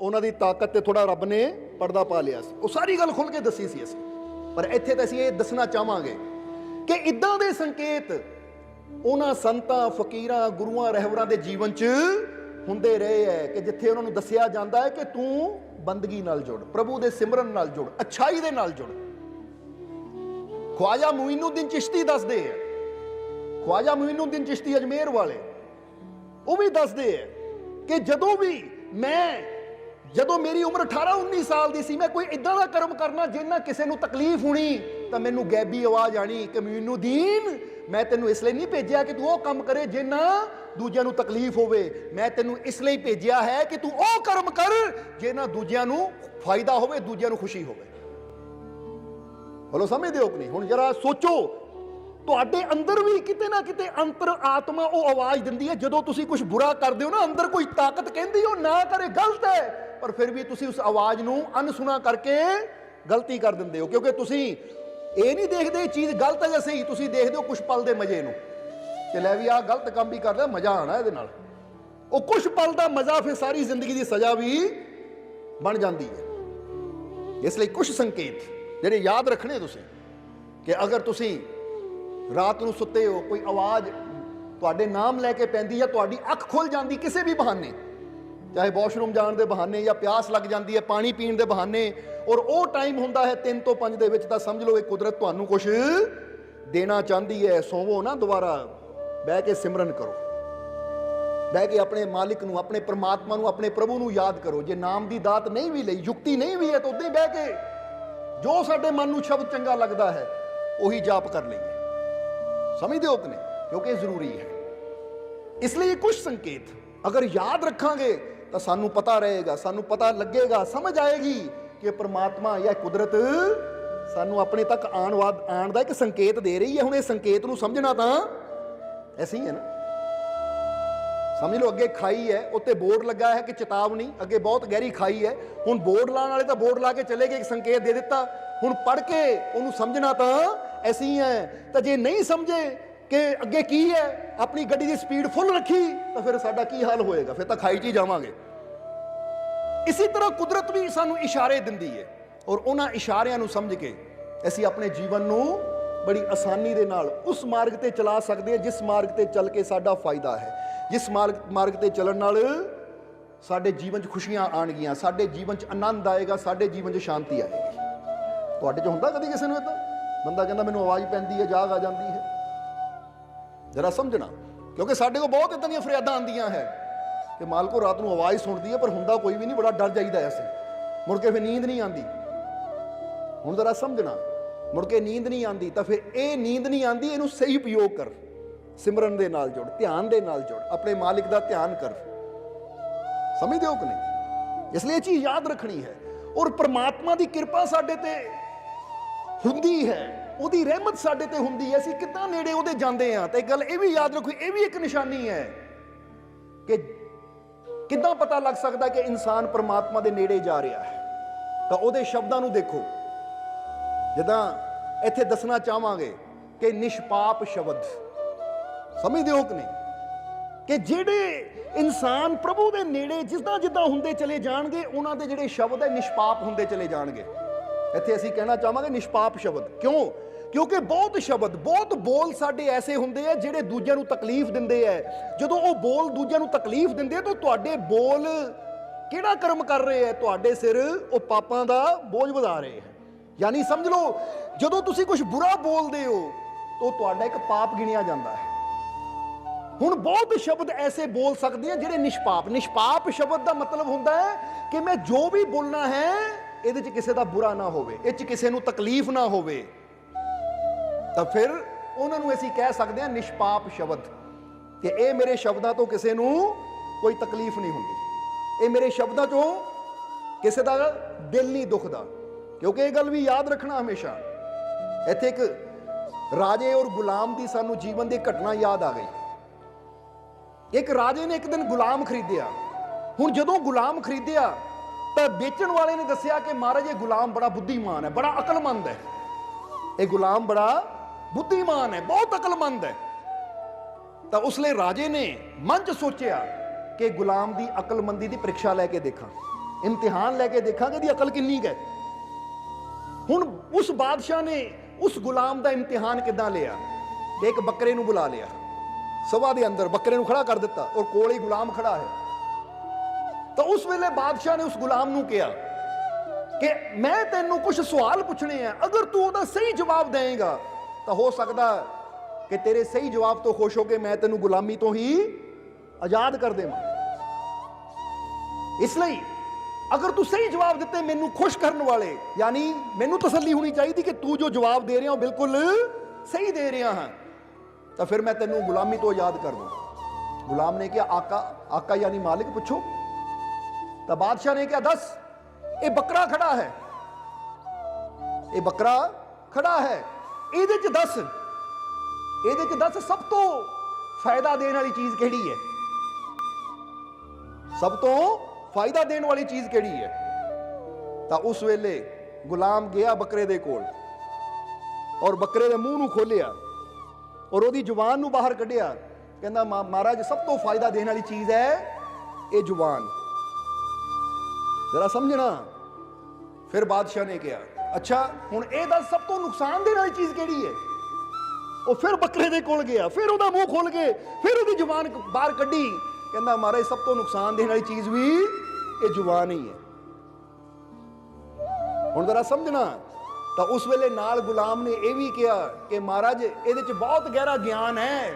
ਉਹਨਾਂ ਦੀ ਤਾਕਤ ਤੇ ਥੋੜਾ ਰੱਬ ਨੇ ਪਰਦਾ ਪਾ ਲਿਆ ਸੀ। ਉਹ ਸਾਰੀ ਗੱਲ ਖੁੱਲ ਕੇ ਦੱਸੀ ਸੀ ਅਸੀਂ। ਪਰ ਇੱਥੇ ਤਾਂ ਅਸੀਂ ਇਹ ਦੱਸਣਾ ਚਾਹਾਂਗੇ ਕਿ ਇਦਾਂ ਦੇ ਸੰਕੇਤ ਉਹਨਾਂ ਸੰਤਾਂ, ਫਕੀਰਾਂ, ਗੁਰੂਆਂ, ਰਹਿਵਰਾਂ ਦੇ ਜੀਵਨ 'ਚ ਹੁੰਦੇ ਰਹੇ ਹੈ ਕਿ ਜਿੱਥੇ ਉਹਨਾਂ ਨੂੰ ਦੱਸਿਆ ਜਾਂਦਾ ਹੈ ਕਿ ਤੂੰ ਬੰਦਗੀ ਨਾਲ ਜੁੜ, ਪ੍ਰਭੂ ਦੇ ਸਿਮਰਨ ਨਾਲ ਜੁੜ, ਅਛਾਈ ਦੇ ਨਾਲ ਜੁੜ। ਖਵਾਜਾ ਮੁਇਨੁਦੀਨ ਚਿਸ਼ਤੀ ਦੱਸਦੇ ਹੈ ਖਵਾਜਾ ਮੁਇਨੁੱਦੀਨ ਚਿਸ਼ਤੀ ਅਜਮੇਰ ਵਾਲੇ। ਉਹ ਵੀ ਦੱਸਦੇ ਐ ਕਿ ਜਦੋਂ ਵੀ ਮੈਂ, ਜਦੋਂ ਮੇਰੀ ਉਮਰ 18 19 ਸਾਲ ਦੀ ਸੀ, ਮੈਂ ਕੋਈ ਇਦਾਂ ਦਾ ਕਰਮ ਕਰਨਾ ਜਿੰਨਾ ਕਿਸੇ ਨੂੰ ਤਕਲੀਫ ਹੋਣੀ, ਤਾਂ ਮੈਨੂੰ ਗੈਬੀ ਆਵਾਜ਼ ਆਣੀ ਕਿ ਮੁਇਨੁੱਦੀਨ ਮੈਂ ਤੈਨੂੰ ਇਸ ਲਈ ਨਹੀਂ ਭੇਜਿਆ ਕਿ ਤੂੰ ਉਹ ਕੰਮ ਕਰੇ ਜਿੰਨਾ ਦੂਜਿਆਂ ਨੂੰ ਤਕਲੀਫ ਹੋਵੇ। ਮੈਂ ਤੈਨੂੰ ਇਸ ਲਈ ਭੇਜਿਆ ਹੈ ਕਿ ਤੂੰ ਉਹ ਕਰਮ ਕਰ ਜਿੰਨਾ ਦੂਜਿਆਂ ਨੂੰ ਫਾਇਦਾ ਹੋਵੇ, ਦੂਜਿਆਂ ਨੂੰ ਖੁਸ਼ੀ ਹੋਵੇ। ਹਲੋ, ਸਮਝਦੇ ਹੋ ਕਿ ਨਹੀਂ? ਹੁਣ ਜਰਾ ਸੋਚੋ ਤੁਹਾਡੇ ਅੰਦਰ ਵੀ ਕਿਤੇ ਨਾ ਕਿਤੇ ਅੰਤਰ ਆਤਮਾ ਉਹ ਆਵਾਜ਼ ਦਿੰਦੀ ਹੈ। ਜਦੋਂ ਤੁਸੀਂ ਕੁਝ ਬੁਰਾ ਕਰਦੇ ਹੋ ਨਾ, ਅੰਦਰ ਕੋਈ ਤਾਕਤ ਕਹਿੰਦੀ, ਉਹ ਨਾ ਕਰੇ, ਗਲਤ ਹੈ। ਪਰ ਫਿਰ ਵੀ ਤੁਸੀਂ ਉਸ ਆਵਾਜ਼ ਨੂੰ ਅਨਸੁਣਾ ਕਰਕੇ ਗਲਤੀ ਕਰ ਦਿੰਦੇ ਹੋ। ਕਿਉਂਕਿ ਤੁਸੀਂ ਇਹ ਨਹੀਂ ਦੇਖਦੇ ਇਹ ਚੀਜ਼ ਗਲਤ ਹੈ ਜਾਂ ਸਹੀ, ਤੁਸੀਂ ਦੇਖਦੇ ਹੋ ਕੁਝ ਪਲ ਦੇ ਮਜ਼ੇ ਨੂੰ। ਕਿ ਲੈ ਵੀ ਆਹ ਗਲਤ ਕੰਮ ਵੀ ਕਰ ਲਿਆ ਮਜ਼ਾ ਆਣਾ ਇਹਦੇ ਨਾਲ। ਉਹ ਕੁਝ ਪਲ ਦਾ ਮਜ਼ਾ ਫਿਰ ਸਾਰੀ ਜ਼ਿੰਦਗੀ ਦੀ ਸਜ਼ਾ ਵੀ ਬਣ ਜਾਂਦੀ ਹੈ। ਇਸ ਲਈ ਕੁਝ ਸੰਕੇਤ ਜਿਹੜੇ ਯਾਦ ਰੱਖਣੇ ਤੁਸੀਂ, ਕਿ ਅਗਰ ਤੁਸੀਂ ਰਾਤ ਨੂੰ ਸੁੱਤੇ ਹੋ, ਕੋਈ ਆਵਾਜ਼ ਤੁਹਾਡੇ ਨਾਮ ਲੈ ਕੇ ਪੈਂਦੀ ਹੈ ਤੁਹਾਡੀ ਅੱਖ ਖੁੱਲ ਜਾਂਦੀ, ਕਿਸੇ ਵੀ ਬਹਾਨੇ। ਚਾਹੇ ਵਾਸ਼ਰੂਮ ਜਾਣ ਦੇ ਬਹਾਨੇ ਜਾਂ ਪਿਆਸ ਲੱਗ ਜਾਂਦੀ ਹੈ, ਪਾਣੀ ਪੀਣ ਦੇ ਬਹਾਨੇ, ਔਰ ਉਹ ਟਾਈਮ ਹੁੰਦਾ ਹੈ 3 ਤੋਂ 5 ਦੇ ਵਿੱਚ, ਤਾਂ ਸਮਝ ਲਓ ਇਹ ਕੁਦਰਤ ਤੁਹਾਨੂੰ ਕੁਝ ਦੇਣਾ ਚਾਹੁੰਦੀ ਹੈ। ਸੋਵੋ ਨਾ ਦੁਬਾਰਾ, ਬਹਿ ਕੇ ਸਿਮਰਨ ਕਰੋ। ਬਹਿ ਕੇ ਆਪਣੇ ਮਾਲਿਕ ਨੂੰ, ਆਪਣੇ ਪ੍ਰਮਾਤਮਾ ਨੂੰ, ਆਪਣੇ ਪ੍ਰਭੂ ਨੂੰ ਯਾਦ ਕਰੋ। ਜੇ ਨਾਮ ਦੀ ਦਾਤ ਨਹੀਂ ਵੀ ਲਈ, ਯੁਕਤੀ ਨਹੀਂ ਵੀ ਹੈ, ਤਾਂ ਉਦਾਂ ਹੀ ਬਹਿ ਕੇ ਜੋ ਸਾਡੇ ਮਨ ਨੂੰ ਸ਼ਬਦ ਚੰਗਾ ਲੱਗਦਾ ਹੈ, ਉਹੀ ਜਾਪ ਕਰ ਲਈਏ। ਸਮਝਦੇ ਹੋ ਕਿ ਨਹੀਂ ਕਿਉਂਕਿ ਇਹ ਜ਼ਰੂਰੀ ਹੈ। ਇਸ ਲਈ ਇਹ ਕੁਝ ਸੰਕੇਤ, ਅਗਰ ਯਾਦ ਰੱਖਾਂਗੇ, ਤਾਂ ਸਾਨੂੰ ਪਤਾ ਰਹੇਗਾ, ਸਾਨੂੰ ਪਤਾ ਲੱਗੇਗਾ, ਸਮਝ ਆਏਗੀ ਕਿ ਪ੍ਰਮਾਤਮਾ ਜਾਂ ਕੁਦਰਤ ਸਾਨੂੰ ਆਪਣੇ ਤੱਕ ਆਉਣ ਵਾਦ, ਆਉਣ ਦਾ ਇੱਕ ਸੰਕੇਤ ਦੇ ਰਹੀ ਹੈ। ਹੁਣ ਇਹ ਸੰਕੇਤ ਨੂੰ ਸਮਝਣਾ ਤਾਂ ਐਸੇ ਹੀ ਹੈ ਨਾ। ਸਮਝ ਲਓ, ਅੱਗੇ ਖਾਈ ਹੈ, ਉੱਤੇ ਬੋਰਡ ਲੱਗਾ ਹੈ ਕਿ ਚੇਤਾਵਨੀ, ਅੱਗੇ ਬਹੁਤ ਗਹਿਰੀ ਖਾਈ ਹੈ। ਹੁਣ ਬੋਰਡ ਲਾਉਣ ਵਾਲੇ ਤਾਂ ਬੋਰਡ ਲਾ ਕੇ ਚਲੇ ਗਏ, ਇੱਕ ਸੰਕੇਤ ਦੇ ਦਿੱਤਾ। ਹੁਣ ਪੜ੍ਹ ਕੇ ਉਹਨੂੰ ਸਮਝਣਾ ਤਾਂ ਐਸੀ ਹੈ ਤਾਂ ਜੇ ਨਹੀਂ ਸਮਝੇ ਕਿ ਅੱਗੇ ਕੀ ਹੈ, ਆਪਣੀ ਗੱਡੀ ਦੀ ਸਪੀਡ ਫੁੱਲ ਰੱਖੀ, ਤਾਂ ਫਿਰ ਸਾਡਾ ਕੀ ਹਾਲ ਹੋਏਗਾ? ਫਿਰ ਤਾਂ ਖਾਈ 'ਚ ਹੀ ਜਾਵਾਂਗੇ। ਇਸੇ ਤਰ੍ਹਾਂ ਕੁਦਰਤ ਵੀ ਸਾਨੂੰ ਇਸ਼ਾਰੇ ਦਿੰਦੀ ਹੈ ਔਰ ਉਹਨਾਂ ਇਸ਼ਾਰਿਆਂ ਨੂੰ ਸਮਝ ਕੇ ਅਸੀਂ ਆਪਣੇ ਜੀਵਨ ਨੂੰ ਬੜੀ ਆਸਾਨੀ ਦੇ ਨਾਲ ਉਸ ਮਾਰਗ ਤੇ ਚਲਾ ਸਕਦੇ ਹਾਂ, ਜਿਸ ਮਾਰਗ ਤੇ ਚੱਲ ਕੇ ਸਾਡਾ ਫਾਇਦਾ ਹੈ। ਜਿਸ ਮਾਰਗ ਮਾਰਗ ਤੇ ਚੱਲਣ ਨਾਲ ਸਾਡੇ ਜੀਵਨ 'ਚ ਖੁਸ਼ੀਆਂ ਆਣਗੀਆਂ ਸਾਡੇ ਜੀਵਨ 'ਚ ਆਨੰਦ ਆਏਗਾ, ਸਾਡੇ ਜੀਵਨ 'ਚ ਸ਼ਾਂਤੀ ਆਏਗੀ। ਤੁਹਾਡੇ 'ਚ ਹੁੰਦਾ ਕਦੀ ਕਿਸੇ ਨੂੰ ਇਦਾਂ ਬੰਦਾ ਕਹਿੰਦਾ ਮੈਨੂੰ ਆਵਾਜ਼ ਪੈਂਦੀ ਹੈ, ਜਾਗ ਆ ਜਾਂਦੀ ਹੈ। ਜਰਾ ਸਮਝਣਾ, ਕਿਉਂਕਿ ਸਾਡੇ ਕੋਲ ਬਹੁਤ ਇਦਾਂ ਦੀਆਂ ਫਰਿਆਦਾਂ ਆਉਂਦੀਆਂ ਹੈ ਕਿ ਮਾਲਕੋ ਰਾਤ ਨੂੰ ਆਵਾਜ਼ ਸੁਣਦੀ ਹੈ, ਪਰ ਹੁੰਦਾ ਕੋਈ ਵੀ ਨਹੀਂ, ਬੜਾ ਡਰ ਜਾਈਦਾ ਐਸੇ ਮੁੜ ਕੇ ਫਿਰ ਨੀਂਦ ਨਹੀਂ ਆਉਂਦੀ। ਹੁਣ ਜਰਾ ਸਮਝਣਾ, ਮੁੜ ਕੇ ਨੀਂਦ ਨਹੀਂ ਆਉਂਦੀ, ਤਾਂ ਫਿਰ ਇਹ ਨੀਂਦ ਨਹੀਂ ਆਉਂਦੀ, ਇਹਨੂੰ ਸਹੀ ਉਪਯੋਗ ਕਰ। ਸਿਮਰਨ ਦੇ ਨਾਲ ਜੁੜ, ਧਿਆਨ ਦੇ ਨਾਲ ਜੁੜ, ਆਪਣੇ ਮਾਲਿਕ ਦਾ ਧਿਆਨ ਕਰ। ਸਮਝਦੇ ਹੋ ਕਿ ਨਹੀਂ? ਇਸ ਲਈ ਇਹ ਚੀਜ਼ ਯਾਦ ਰੱਖਣੀ ਹੈ। ਔਰ ਪ੍ਰਮਾਤਮਾ ਦੀ ਕਿਰਪਾ ਸਾਡੇ ਤੇ ਹੁੰਦੀ ਹੈ। ਉਹਦੀ ਰਹਿਮਤ ਸਾਡੇ ਤੇ ਹੁੰਦੀ ਹੈ। ਅਸੀਂ ਕਿੱਦਾਂ ਨੇੜੇ ਉਹਦੇ ਜਾਂਦੇ ਆ ਤੇ ਇੱਕ ਗੱਲ ਇਹ ਵੀ ਯਾਦ ਰੱਖੋ, ਇਹ ਵੀ ਇੱਕ ਨਿਸ਼ਾਨੀ ਹੈ ਕਿ ਕਿੱਦਾਂ ਪਤਾ ਲੱਗ ਸਕਦਾ ਕਿ ਇਨਸਾਨ ਪਰਮਾਤਮਾ ਦੇ ਨੇੜੇ ਜਾ ਰਿਹਾ ਹੈ? ਤਾਂ ਉਹਦੇ ਸ਼ਬਦਾਂ ਨੂੰ ਦੇਖੋ। ਜਿੱਦਾਂ ਇੱਥੇ ਦੱਸਣਾ ਚਾਹਾਂਗੇ ਕਿ ਨਿਸ਼ਪਾਪ ਸ਼ਬਦ। ਸਮਝਦੇ ਹੋ ਕਿ ਨਹੀਂ? ਕਿ ਜਿਹੜੇ ਇਨਸਾਨ ਪ੍ਰਭੂ ਦੇ ਨੇੜੇ ਜਿੱਦਾਂ ਜਿੱਦਾਂ ਹੁੰਦੇ ਚਲੇ ਜਾਣਗੇ, ਉਹਨਾਂ ਦੇ ਜਿਹੜੇ ਸ਼ਬਦ ਹੈ, ਨਿਸ਼ਪਾਪ ਹੁੰਦੇ ਚਲੇ ਜਾਣਗੇ। ਇੱਥੇ ਅਸੀਂ ਕਹਿਣਾ ਚਾਹਾਂਗੇ ਨਿਸ਼ਪਾਪ ਸ਼ਬਦ। ਕਿਉਂ? ਕਿਉਂਕਿ ਬਹੁਤ ਸ਼ਬਦ, ਬਹੁਤ ਬੋਲ ਸਾਡੇ ਐਸੇ ਹੁੰਦੇ ਆ ਜਿਹੜੇ ਦੂਜਿਆਂ ਨੂੰ ਤਕਲੀਫ ਦਿੰਦੇ ਆ। ਜਦੋਂ ਉਹ ਬੋਲ ਦੂਜਿਆਂ ਨੂੰ ਤਕਲੀਫ ਦਿੰਦੇ ਆ ਤਾਂ ਤੁਹਾਡੇ ਬੋਲ ਕਿਹੜਾ ਕਰਮ ਕਰ ਰਹੇ ਆ? ਤੁਹਾਡੇ ਸਿਰ ਉਹ ਪਾਪਾਂ ਦਾ ਬੋਝ ਵਧਾ ਰਹੇ ਆ। ਯਾਨੀ ਸਮਝ ਲਓ, ਜਦੋਂ ਤੁਸੀਂ ਕੁਝ ਬੁਰਾ ਬੋਲਦੇ ਹੋ, ਤਾਂ ਉਹ ਤੁਹਾਡਾ ਇੱਕ ਪਾਪ ਗਿਣਿਆ ਜਾਂਦਾ ਹੈ। ਹੁਣ ਬਹੁਤ ਸ਼ਬਦ ਐਸੇ ਬੋਲ ਸਕਦੇ ਆ ਜਿਹੜੇ ਨਿਸ਼ਪਾਪ। ਨਿਸ਼ਪਾਪ ਸ਼ਬਦ ਦਾ ਮਤਲਬ ਹੁੰਦਾ ਹੈ ਕਿ ਮੈਂ ਜੋ ਵੀ ਬੋਲਣਾ ਹੈ ਇਹਦੇ 'ਚ ਕਿਸੇ ਦਾ ਬੁਰਾ ਨਾ ਹੋਵੇ, ਇਹ 'ਚ ਕਿਸੇ ਨੂੰ ਤਕਲੀਫ ਨਾ ਹੋਵੇ। ਤਾਂ ਫਿਰ ਉਹਨਾਂ ਨੂੰ ਅਸੀਂ ਕਹਿ ਸਕਦੇ ਹਾਂ ਨਿਸ਼ਪਾਪ ਸ਼ਬਦ ਕਿ ਇਹ ਮੇਰੇ ਸ਼ਬਦਾਂ ਤੋਂ ਕਿਸੇ ਨੂੰ ਕੋਈ ਤਕਲੀਫ ਨਹੀਂ ਹੁੰਦੀ। ਇਹ ਮੇਰੇ ਸ਼ਬਦਾਂ ਚੋਂ ਕਿਸੇ ਦਾ ਦਿਲ ਨਹੀਂ ਦੁਖਦਾ। ਕਿਉਂਕਿ ਇਹ ਗੱਲ ਵੀ ਯਾਦ ਰੱਖਣਾ ਹਮੇਸ਼ਾ। ਇੱਥੇ ਇੱਕ ਰਾਜੇ ਔਰ ਗੁਲਾਮ ਦੀ ਸਾਨੂੰ ਜੀਵਨ ਦੀ ਘਟਨਾ ਯਾਦ ਆ ਗਈ। ਇੱਕ ਰਾਜੇ ਨੇ ਇੱਕ ਦਿਨ ਗੁਲਾਮ ਖਰੀਦਿਆ। ਹੁਣ ਜਦੋਂ ਗੁਲਾਮ ਖਰੀਦਿਆ ਤਾਂ ਵੇਚਣ ਵਾਲੇ ਨੇ ਦੱਸਿਆ ਕਿ ਮਹਾਰਾਜ, ਇਹ ਗੁਲਾਮ ਬੜਾ ਬੁੱਧੀਮਾਨ ਹੈ, ਬੜਾ ਅਕਲਮੰਦ ਹੈ। ਇਹ ਗੁਲਾਮ ਬੜਾ ਬੁੱਧੀਮਾਨ ਹੈ, ਬਹੁਤ ਅਕਲਮੰਦ ਹੈ। ਤਾਂ ਉਸਲੇ ਰਾਜੇ ਨੇ ਮਨ 'ਚ ਸੋਚਿਆ ਕਿ ਗੁਲਾਮ ਦੀ ਅਕਲਮੰਦੀ ਦੀ ਪ੍ਰੀਖਿਆ ਲੈ ਕੇ ਦੇਖਾਂ, ਇਮਤਿਹਾਨ ਲੈ ਕੇ ਦੇਖਾਂਗੇ ਦੀ ਅਕਲ ਕਿੰਨੀ ਕੁ ਹੈ। ਹੁਣ ਉਸ ਬਾਦਸ਼ਾਹ ਨੇ ਉਸ ਗੁਲਾਮ ਦਾ ਇਮਤਿਹਾਨ ਕਿੱਦਾਂ ਲਿਆ? ਕਿ ਇੱਕ ਬੱਕਰੇ ਨੂੰ ਬੁਲਾ ਲਿਆ। ਸਭਾ ਦੇ ਅੰਦਰ ਬੱਕਰੇ ਨੂੰ ਖੜਾ ਕਰ ਦਿੱਤਾ ਔਰ ਕੋਲ ਹੀ ਗੁਲਾਮ ਖੜਾ ਹੈ। ਤਾਂ ਉਸ ਵੇਲੇ ਬਾਦਸ਼ਾਹ ਨੇ ਉਸ ਗੁਲਾਮ ਨੂੰ ਕਿਹਾ ਕਿ ਮੈਂ ਤੈਨੂੰ ਕੁਝ ਸਵਾਲ ਪੁੱਛਣੇ ਆ। ਅਗਰ ਤੂੰ ਉਹਦਾ ਸਹੀ ਜਵਾਬ ਦੇਏਗਾ ਤਾਂ ਹੋ ਸਕਦਾ ਕਿ ਤੇਰੇ ਸਹੀ ਜਵਾਬ ਤੋਂ ਖੁਸ਼ ਹੋ ਕੇ ਮੈਂ ਤੈਨੂੰ ਗੁਲਾਮੀ ਤੋਂ ਹੀ ਆਜ਼ਾਦ ਕਰ ਦੇਵਾਂ। ਇਸ ਲਈ ਅਗਰ ਤੂੰ ਸਹੀ ਜਵਾਬ ਦਿੱਤੇ ਮੈਨੂੰ ਖੁਸ਼ ਕਰਨ ਵਾਲੇ, ਯਾਨੀ ਮੈਨੂੰ ਤਸੱਲੀ ਹੋਣੀ ਚਾਹੀਦੀ ਕਿ ਤੂੰ ਜੋ ਜਵਾਬ ਦੇ ਰਿਹਾ ਉਹ ਬਿਲਕੁਲ ਸਹੀ ਦੇ ਰਿਹਾ ਹਾਂ, ਤਾਂ ਫਿਰ ਮੈਂ ਤੈਨੂੰ ਗੁਲਾਮੀ ਤੋਂ ਆਜ਼ਾਦ ਕਰ ਦੂੰ ਗੁਲਾਮ ਨੇ ਕਿਹਾ, ਆਕਾ ਆਕਾ ਯਾਨੀ ਮਾਲਿਕ ਪੁੱਛੋ। ਤਾਂ ਬਾਦਸ਼ਾਹ ਨੇ ਕਿਹਾ, ਦੱਸ, ਇਹ ਬੱਕਰਾ ਖੜਾ ਹੈ। ਇਹ ਬੱਕਰਾ ਖੜਾ ਹੈ। ਇਹਦੇ ਚ ਦੱਸ, ਇਹਦੇ ਚ ਦੱਸ ਸਭ ਤੋਂ ਫਾਇਦਾ ਦੇਣ ਵਾਲੀ ਚੀਜ਼ ਕਿਹੜੀ ਹੈ? ਸਭ ਤੋਂ ਫਾਇਦਾ ਦੇਣ ਵਾਲੀ ਚੀਜ਼ ਕਿਹੜੀ ਹੈ? ਤਾਂ ਉਸ ਵੇਲੇ ਗੁਲਾਮ ਗਿਆ ਬੱਕਰੇ ਦੇ ਕੋਲ ਔਰ ਬੱਕਰੇ ਦੇ ਮੂੰਹ ਨੂੰ ਖੋਲਿਆ ਔਰ ਉਹਦੀ ਜ਼ੁਬਾਨ ਨੂੰ ਬਾਹਰ ਕੱਢਿਆ। ਕਹਿੰਦਾ "ਮਾ- ਮਹਾਰਾਜ, ਸਭ ਤੋਂ ਫਾਇਦਾ ਦੇਣ ਵਾਲੀ ਚੀਜ਼ ਹੈ ਇਹ ਜ਼ੁਬਾਨ। ਜ਼ਰਾ ਸਮਝਣਾ। ਫਿਰ ਬਾਦਸ਼ਾਹ ਨੇ ਕਿਹਾ, ਅੱਛਾ, ਹੁਣ ਇਹ ਦੱਸ ਸਭ ਤੋਂ ਨੁਕਸਾਨ ਦੇਣ ਵਾਲੀ ਚੀਜ਼ ਕਿਹੜੀ ਹੈ ਉਹ ਫਿਰ ਬੱਕਰੇ ਦੇ ਕੋਲ ਗਿਆ, ਫਿਰ ਉਹਦਾ ਮੂੰਹ ਖੋਲ ਕੇ, ਫਿਰ ਉਹਦੀ ਜ਼ੁਬਾਨ ਬਾਹਰ ਕੱਢੀ। ਕਹਿੰਦਾ, ਮਹਾਰਾਜ, ਸਭ ਤੋਂ ਨੁਕਸਾਨ ਦੇਣ ਵਾਲੀ ਚੀਜ਼ ਵੀ ਇਹ ਜ਼ੁਬਾਨ ਹੀ ਹੈ ਹੁਣ ਜ਼ਰਾ ਸਮਝਣਾ, ਤਾਂ ਉਸ ਵੇਲੇ ਨਾਲ ਗੁਲਾਮ ਨੇ ਇਹ ਵੀ ਕਿਹਾ ਕਿ, ਮਹਾਰਾਜ, ਇਹਦੇ ਚ ਬਹੁਤ ਗਹਿਰਾ ਗਿਆਨ ਹੈ।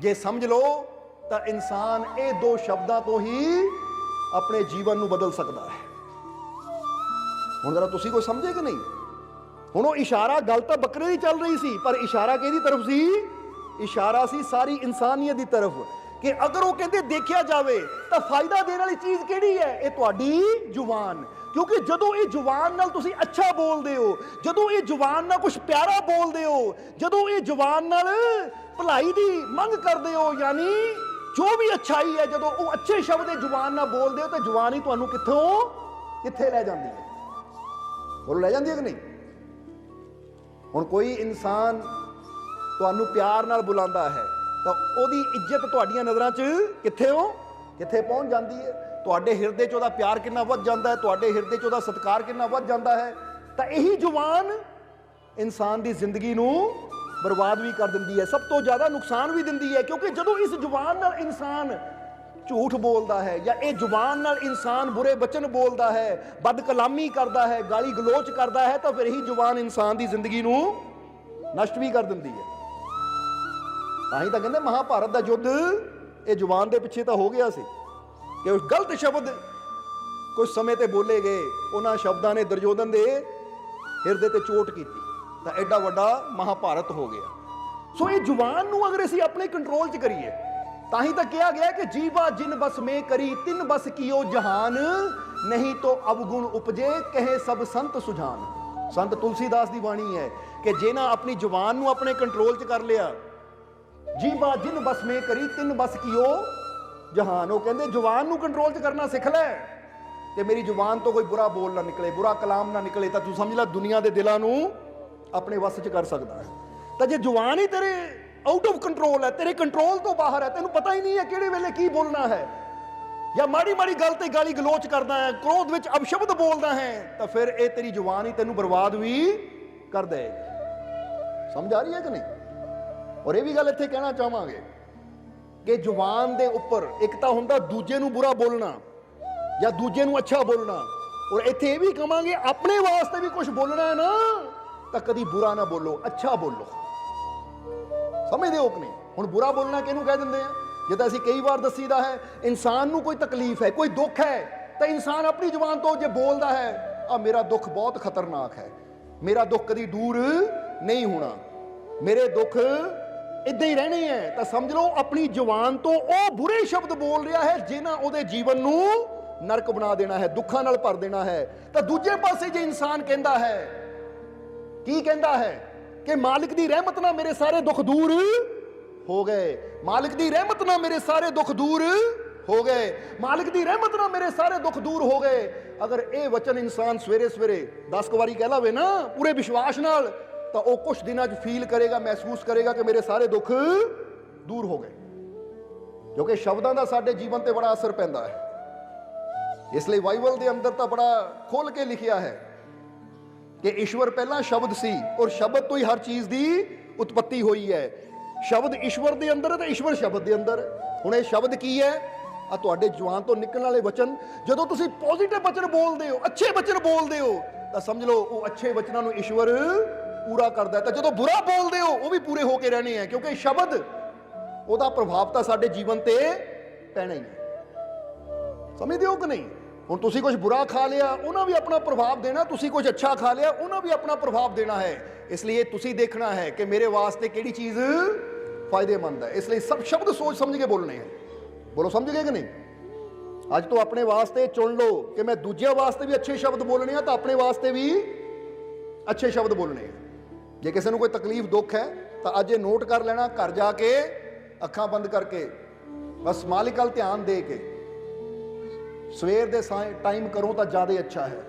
ਜੇ ਸਮਝ ਲਓ, ਤਾਂ ਇਨਸਾਨ ਇਹ ਦੋ ਸ਼ਬਦਾਂ ਤੋਂ ਹੀ ਆਪਣੇ ਜੀਵਨ ਨੂੰ ਬਦਲ ਸਕਦਾ ਹੈ। ਹੁਣ ਜ਼ਰਾ ਤੁਸੀਂ ਕੋਈ ਸਮਝੇ ਕਿ ਨਹੀਂ? ਹੁਣ ਉਹ ਇਸ਼ਾਰਾ, ਗੱਲ ਤਾਂ ਬੱਕਰੇ ਦੀ ਚੱਲ ਰਹੀ ਸੀ, ਪਰ ਇਸ਼ਾਰਾ ਕਿਹਦੀ ਤਰਫ ਸੀ? ਇਸ਼ਾਰਾ ਸੀ ਸਾਰੀ ਇਨਸਾਨੀਅਤ ਦੀ ਤਰਫ। ਕਿ ਅਗਰ ਉਹ ਕਹਿੰਦੇ ਦੇਖਿਆ ਜਾਵੇ, ਤਾਂ ਫਾਇਦਾ ਦੇਣ ਵਾਲੀ ਚੀਜ਼ ਕਿਹੜੀ ਹੈ? ਇਹ ਤੁਹਾਡੀ ਜ਼ੁਬਾਨ। ਕਿਉਂਕਿ ਜਦੋਂ ਇਹ ਜ਼ੁਬਾਨ ਨਾਲ ਤੁਸੀਂ ਅੱਛਾ ਬੋਲਦੇ ਹੋ, ਜਦੋਂ ਇਹ ਜ਼ੁਬਾਨ ਨਾਲ ਕੁਝ ਪਿਆਰਾ ਬੋਲਦੇ ਹੋ, ਜਦੋਂ ਇਹ ਜ਼ੁਬਾਨ ਨਾਲ ਭਲਾਈ ਦੀ ਮੰਗ ਕਰਦੇ ਹੋ, ਯਾਨੀ ਜੋ ਵੀ ਅੱਛਾਈ ਹੈ, ਜਦੋਂ ਉਹ ਅੱਛੇ ਸ਼ਬਦ ਇਹ ਜ਼ੁਬਾਨ ਨਾਲ ਬੋਲਦੇ ਹੋ, ਤਾਂ ਜ਼ੁਬਾਨ ਹੀ ਤੁਹਾਨੂੰ ਕਿੱਥੋਂ, ਕਿੱਥੇ ਲੈ ਜਾਂਦੀ ਹੈ? ਬੋਲ, ਲੈ ਜਾਂਦੀ ਹੈ ਕਿ ਨਹੀਂ? ਹੁਣ ਕੋਈ ਇਨਸਾਨ ਤੁਹਾਨੂੰ ਪਿਆਰ ਨਾਲ ਬੁਲਾਉਂਦਾ ਹੈ, ਤਾਂ ਉਹਦੀ ਇੱਜ਼ਤ ਤੁਹਾਡੀਆਂ ਨਜ਼ਰਾਂ 'ਚ ਕਿੱਥੇ ਹੋ? ਕਿੱਥੇ ਪਹੁੰਚ ਜਾਂਦੀ ਹੈ? ਤੁਹਾਡੇ ਹਿਰਦੇ 'ਚ ਉਹਦਾ ਪਿਆਰ ਕਿੰਨਾ ਵੱਧ ਜਾਂਦਾ ਹੈ? ਤੁਹਾਡੇ ਹਿਰਦੇ 'ਚ ਉਹਦਾ ਸਤਿਕਾਰ ਕਿੰਨਾ ਵੱਧ ਜਾਂਦਾ ਹੈ? ਤਾਂ ਇਹੀ ਜਵਾਨ ਇਨਸਾਨ ਦੀ ਜ਼ਿੰਦਗੀ ਨੂੰ ਬਰਬਾਦ ਵੀ ਕਰ ਦਿੰਦੀ ਹੈ, ਸਭ ਤੋਂ ਜ਼ਿਆਦਾ ਨੁਕਸਾਨ ਵੀ ਦਿੰਦੀ ਹੈ, ਕਿਉਂਕਿ ਜਦੋਂ ਇਸ ਜ਼ੁਬਾਨ ਨਾਲ ਇਨਸਾਨ ਝੂਠ ਬੋਲਦਾ ਹੈ ਜਾਂ ਇਹ ਜ਼ੁਬਾਨ ਨਾਲ ਇਨਸਾਨ ਬੁਰੇ ਬਚਨ ਬੋਲਦਾ ਹੈ, ਬਦਕਲਾਮੀ ਕਰਦਾ ਹੈ, ਗਾਲੀ ਗਲੋਚ ਕਰਦਾ ਹੈ, ਤਾਂ ਫਿਰ ਹੀ ਜ਼ੁਬਾਨ ਇਨਸਾਨ ਦੀ ਜ਼ਿੰਦਗੀ ਨੂੰ ਨਸ਼ਟ ਵੀ ਕਰ ਦਿੰਦੀ ਹੈ। ਤਾਂ ਹੀ ਤਾਂ ਕਹਿੰਦੇ ਮਹਾਭਾਰਤ ਦਾ ਯੁੱਧ ਇਹ ਜ਼ੁਬਾਨ ਦੇ ਪਿੱਛੇ ਤਾਂ ਹੋ ਗਿਆ ਸੀ ਕਿ ਉਸ ਗਲਤ ਸ਼ਬਦ ਕੁਝ ਸਮੇਂ ਤੇ ਬੋਲੇ ਗਏ, ਉਹਨਾਂ ਸ਼ਬਦਾਂ ਨੇ ਦੁਰਯੋਧਨ ਦੇ ਹਿਰਦੇ ਤੇ ਚੋਟ ਕੀਤੀ। ਤਾਂ ਐਡਾ ਵੱਡਾ ਮਹਾਭਾਰਤ ਹੋ ਗਿਆ। ਸੋ ਇਹ ਜ਼ੁਬਾਨ ਨੂੰ ਅਗਰ ਅਸੀਂ ਆਪਣੇ ਕੰਟਰੋਲ 'ਚ ਕਰੀਏ, ਤਾਂ ਹੀ ਤਾਂ ਕਿਹਾ ਗਿਆ ਕਿ ਜੀਵਾ ਜਿਨ ਬਸ ਮੇ ਕਰੀ, ਤਿੰਨ ਬਸ ਕੀਓ ਜਹਾਨ, ਨਹੀਂ ਤੋ ਅਵਗੁਣ ਉਪਜੇ, ਕਹੇ ਸਭ ਸੰਤ ਸੁਝਾਨ। ਸੰਤ ਤੁਲਸੀਦਾਸ ਦੀ ਬਾਣੀ ਹੈ ਕਿ ਜਿਹਨਾਂ ਆਪਣੀ ਜ਼ੁਬਾਨ ਨੂੰ ਆਪਣੇ ਕੰਟਰੋਲ 'ਚ ਕਰ ਲਿਆ, ਜੀਵਾ ਜਿਨ ਬਸ ਮੇ ਕਰੀ, ਤਿੰਨ ਬਸ ਕੀਓ ਜਹਾਨ। ਉਹ ਕਹਿੰਦੇ, ਜ਼ੁਬਾਨ ਨੂੰ ਕੰਟਰੋਲ 'ਚ ਕਰਨਾ ਸਿੱਖ ਲੈ। ਤੇ ਮੇਰੀ ਜ਼ੁਬਾਨ ਤੋਂ ਕੋਈ ਬੁਰਾ ਬੋਲ ਨਾ ਨਿਕਲੇ, ਬੁਰਾ ਕਲਾਮ ਨਾ ਨਿਕਲੇ, ਤਾਂ ਤੂੰ ਸਮਝ ਲੈ ਦੁਨੀਆ ਦੇ ਦਿਲਾਂ ਨੂੰ ਆਪਣੇ ਵੱਸ 'ਚ ਕਰ ਸਕਦਾ ਹੈ। ਤਾਂ ਜੇ ਜ਼ੁਬਾਨ ਹੀ ਤੇਰੇ ਆਊਟ ਆਫ ਕੰਟਰੋਲ ਹੈ, ਤੇਰੇ ਕੰਟਰੋਲ ਤੋਂ ਬਾਹਰ ਹੈ, ਤੈਨੂੰ ਪਤਾ ਹੀ ਨਹੀਂ ਹੈ ਕਿਹੜੇ ਵੇਲੇ ਕੀ ਬੋਲਣਾ ਹੈ। ਜਾਂ ਮਾੜੀ ਮਾੜੀ ਗੱਲ ਤੇ ਗਾਲੀ ਗਲੋਚ ਕਰਦਾ ਹੈ, ਕ੍ਰੋਧ ਵਿੱਚ ਅਪਸ਼ਬਦ ਬੋਲਦਾ ਹੈ, ਤਾਂ ਫਿਰ ਇਹ ਤੇਰੀ ਜ਼ੁਬਾਨ ਹੀ ਤੈਨੂੰ ਬਰਬਾਦ ਵੀ ਕਰ ਦੇਗੀ ਸਮਝ ਆ ਰਹੀ ਹੈ ਕਿ ਨਹੀਂ? ਔਰ ਇਹ ਵੀ ਗੱਲ ਇੱਥੇ ਕਹਿਣਾ ਚਾਹਾਂਗੇ ਕਿ ਜ਼ੁਬਾਨ ਦੇ ਉੱਪਰ ਇੱਕ ਤਾਂ ਹੁੰਦਾ ਦੂਜੇ ਨੂੰ ਬੁਰਾ ਬੋਲਣਾ ਜਾਂ ਦੂਜੇ ਨੂੰ ਅੱਛਾ ਬੋਲਣਾ। ਔਰ ਇੱਥੇ ਇਹ ਵੀ ਕਹਾਂਗੇ ਆਪਣੇ ਵਾਸਤੇ ਵੀ ਕੁਝ ਬੋਲਣਾ ਹੈ ਨਾ। ਤਾਂ ਕਦੀ ਬੁਰਾ ਨਾ ਬੋਲੋ, ਅੱਛਾ ਬੋਲੋ। ਸਮਝਦੇ ਹੋ ਕਿ ਨਹੀਂ? ਹੁਣ ਬੁਰਾ ਬੋਲਣਾ ਕਿਹਨੂੰ ਕਹਿ ਦਿੰਦੇ ਆ? ਜਿੱਦਾਂ ਅਸੀਂ ਕਈ ਵਾਰ ਦੱਸੀਦਾ ਹੈ, ਇਨਸਾਨ ਨੂੰ ਕੋਈ ਤਕਲੀਫ ਹੈ, ਕੋਈ ਦੁੱਖ ਹੈ, ਤਾਂ ਇਨਸਾਨ ਆਪਣੀ ਜ਼ੁਬਾਨ ਤੋਂ ਜੇ ਬੋਲਦਾ ਹੈ, ਆ ਮੇਰਾ ਦੁੱਖ ਬਹੁਤ ਖਤਰਨਾਕ ਹੈ। ਮੇਰਾ ਦੁੱਖ ਕਦੀ ਦੂਰ ਨਹੀਂ ਹੋਣਾ। ਮੇਰੇ ਦੁੱਖ ਇਦਾਂ ਹੀ ਰਹਿਣੇ ਹੈ। ਤਾਂ ਸਮਝ ਲਓ, ਆਪਣੀ ਜ਼ੁਬਾਨ ਤੋਂ ਉਹ ਬੁਰੇ ਸ਼ਬਦ ਬੋਲ ਰਿਹਾ ਹੈ, ਜਿਨ੍ਹਾਂ ਉਹਦੇ ਜੀਵਨ ਨੂੰ ਨਰਕ ਬਣਾ ਦੇਣਾ ਹੈ, ਦੁੱਖਾਂ ਨਾਲ ਭਰ ਦੇਣਾ ਹੈ। ਤਾਂ ਦੂਜੇ ਪਾਸੇ ਜੇ ਇਨਸਾਨ ਕਹਿੰਦਾ ਹੈ ਕੀ ਕਹਿੰਦਾ ਹੈ ਕਿ ਮਾਲਿਕ ਦੀ ਰਹਿਮਤ ਨਾਲ ਮੇਰੇ ਸਾਰੇ ਦੁੱਖ ਦੂਰ ਹੋ ਗਏ? ਮਾਲਿਕ ਦੀ ਰਹਿਮਤ ਨਾਲ ਮੇਰੇ ਸਾਰੇ ਦੁੱਖ ਦੂਰ ਹੋ ਗਏ। ਮਾਲਿਕ ਦੀ ਰਹਿਮਤ ਨਾਲ ਮੇਰੇ ਸਾਰੇ ਦੁੱਖ ਦੂਰ ਹੋ ਗਏ। ਅਗਰ ਇਹ ਵਚਨ ਇਨਸਾਨ ਸਵੇਰੇ ਸਵੇਰੇ 10 ਕੁ ਵਾਰੀ ਕਹਿ ਲਵੇ ਨਾ, ਪੂਰੇ ਵਿਸ਼ਵਾਸ ਨਾਲ, ਤਾਂ ਉਹ ਕੁਝ ਦਿਨਾਂ 'ਚ ਫੀਲ ਕਰੇਗਾ, ਮਹਿਸੂਸ ਕਰੇਗਾ ਕਿ ਮੇਰੇ ਸਾਰੇ ਦੁੱਖ ਦੂਰ ਹੋ ਗਏ। ਕਿਉਂਕਿ ਸ਼ਬਦਾਂ ਦਾ ਸਾਡੇ ਜੀਵਨ ਤੇ ਬੜਾ ਅਸਰ ਪੈਂਦਾ ਹੈ। ਇਸ ਲਈ ਬਾਈਬਲ ਦੇ ਅੰਦਰ ਤਾਂ ਬੜਾ ਖੋਲ ਕੇ ਲਿਖਿਆ ਹੈ ਕਿ ਈਸ਼ਵਰ ਪਹਿਲਾਂ ਸ਼ਬਦ ਸੀ ਔਰ ਸ਼ਬਦ ਤੋਂ ਹੀ ਹਰ ਚੀਜ਼ ਦੀ ਉਤਪਤੀ ਹੋਈ ਹੈ। ਸ਼ਬਦ ਈਸ਼ਵਰ ਦੇ ਅੰਦਰ ਹੈ ਤੇ ਈਸ਼ਵਰ ਸ਼ਬਦ ਦੇ ਅੰਦਰ। ਹੁਣ ਇਹ ਸ਼ਬਦ ਕੀ ਹੈ? ਆ ਤੁਹਾਡੇ ਜਵਾਨ ਤੋਂ ਨਿਕਲਣ ਵਾਲੇ ਵਚਨ। ਜਦੋਂ ਤੁਸੀਂ ਪੋਜ਼ਿਟਿਵ ਵਚਨ ਬੋਲਦੇ ਹੋ, ਅੱਛੇ ਵਚਨ ਬੋਲਦੇ ਹੋ, ਤਾਂ ਸਮਝ ਲਓ ਉਹ ਅੱਛੇ ਵਚਨਾਂ ਨੂੰ ਈਸ਼ਵਰ ਪੂਰਾ ਕਰਦਾ ਤਾਂ ਜਦੋਂ ਬੁਰਾ ਬੋਲਦੇ ਹੋ, ਉਹ ਵੀ ਪੂਰੇ ਹੋ ਕੇ ਰਹਿਣੇ ਆ ਕਿਉਂਕਿ ਸ਼ਬਦ, ਉਹਦਾ ਪ੍ਰਭਾਵ ਤਾਂ ਸਾਡੇ ਜੀਵਨ ਤੇ ਪੈਣਾ ਹੀ ਹੈ। ਸਮਝਦੇ ਹੋ ਕਿ ਨਹੀਂ? ਹੁਣ ਤੁਸੀਂ ਕੁਝ ਬੁਰਾ ਖਾ ਲਿਆ, ਉਹਨਾਂ ਵੀ ਆਪਣਾ ਪ੍ਰਭਾਵ ਦੇਣਾ, ਤੁਸੀਂ ਕੁਝ ਅੱਛਾ ਖਾ ਲਿਆ, ਉਹਨਾਂ ਵੀ ਆਪਣਾ ਪ੍ਰਭਾਵ ਦੇਣਾ ਹੈ। ਇਸ ਲਈ ਇਹ ਤੁਸੀਂ ਦੇਖਣਾ ਹੈ ਕਿ ਮੇਰੇ ਵਾਸਤੇ ਕਿਹੜੀ ਚੀਜ਼ ਫਾਇਦੇਮੰਦ ਹੈ। ਇਸ ਲਈ ਸਭ ਸ਼ਬਦ ਸੋਚ ਸਮਝ ਕੇ ਬੋਲਣੇ ਹੈ। ਬੋਲੋ, ਸਮਝ ਗਏ ਕਿ ਨਹੀਂ? ਅੱਜ ਤੋਂ ਆਪਣੇ ਵਾਸਤੇ ਚੁਣ ਲਓ ਕਿ ਮੈਂ ਦੂਜਿਆਂ ਵਾਸਤੇ ਵੀ ਅੱਛੇ ਸ਼ਬਦ ਬੋਲਣੇ ਆ ਤਾਂ ਆਪਣੇ ਵਾਸਤੇ ਵੀ ਅੱਛੇ ਸ਼ਬਦ ਬੋਲਣੇ ਆ। ਜੇ ਕਿਸੇ ਨੂੰ ਕੋਈ ਤਕਲੀਫ, ਦੁੱਖ ਹੈ, ਤਾਂ ਅੱਜ ਇਹ ਨੋਟ ਕਰ ਲੈਣਾ, ਘਰ ਜਾ ਕੇ ਅੱਖਾਂ ਬੰਦ ਕਰਕੇ, ਬਸ ਮਾਲਿਕ ਵੱਲ ਧਿਆਨ ਦੇ ਕੇ। ਸਵੇਰ ਦੇ ਟਾਈਮ ਕਰੋ ਤਾਂ ਜ਼ਿਆਦਾ ਅੱਛਾ ਹੈ।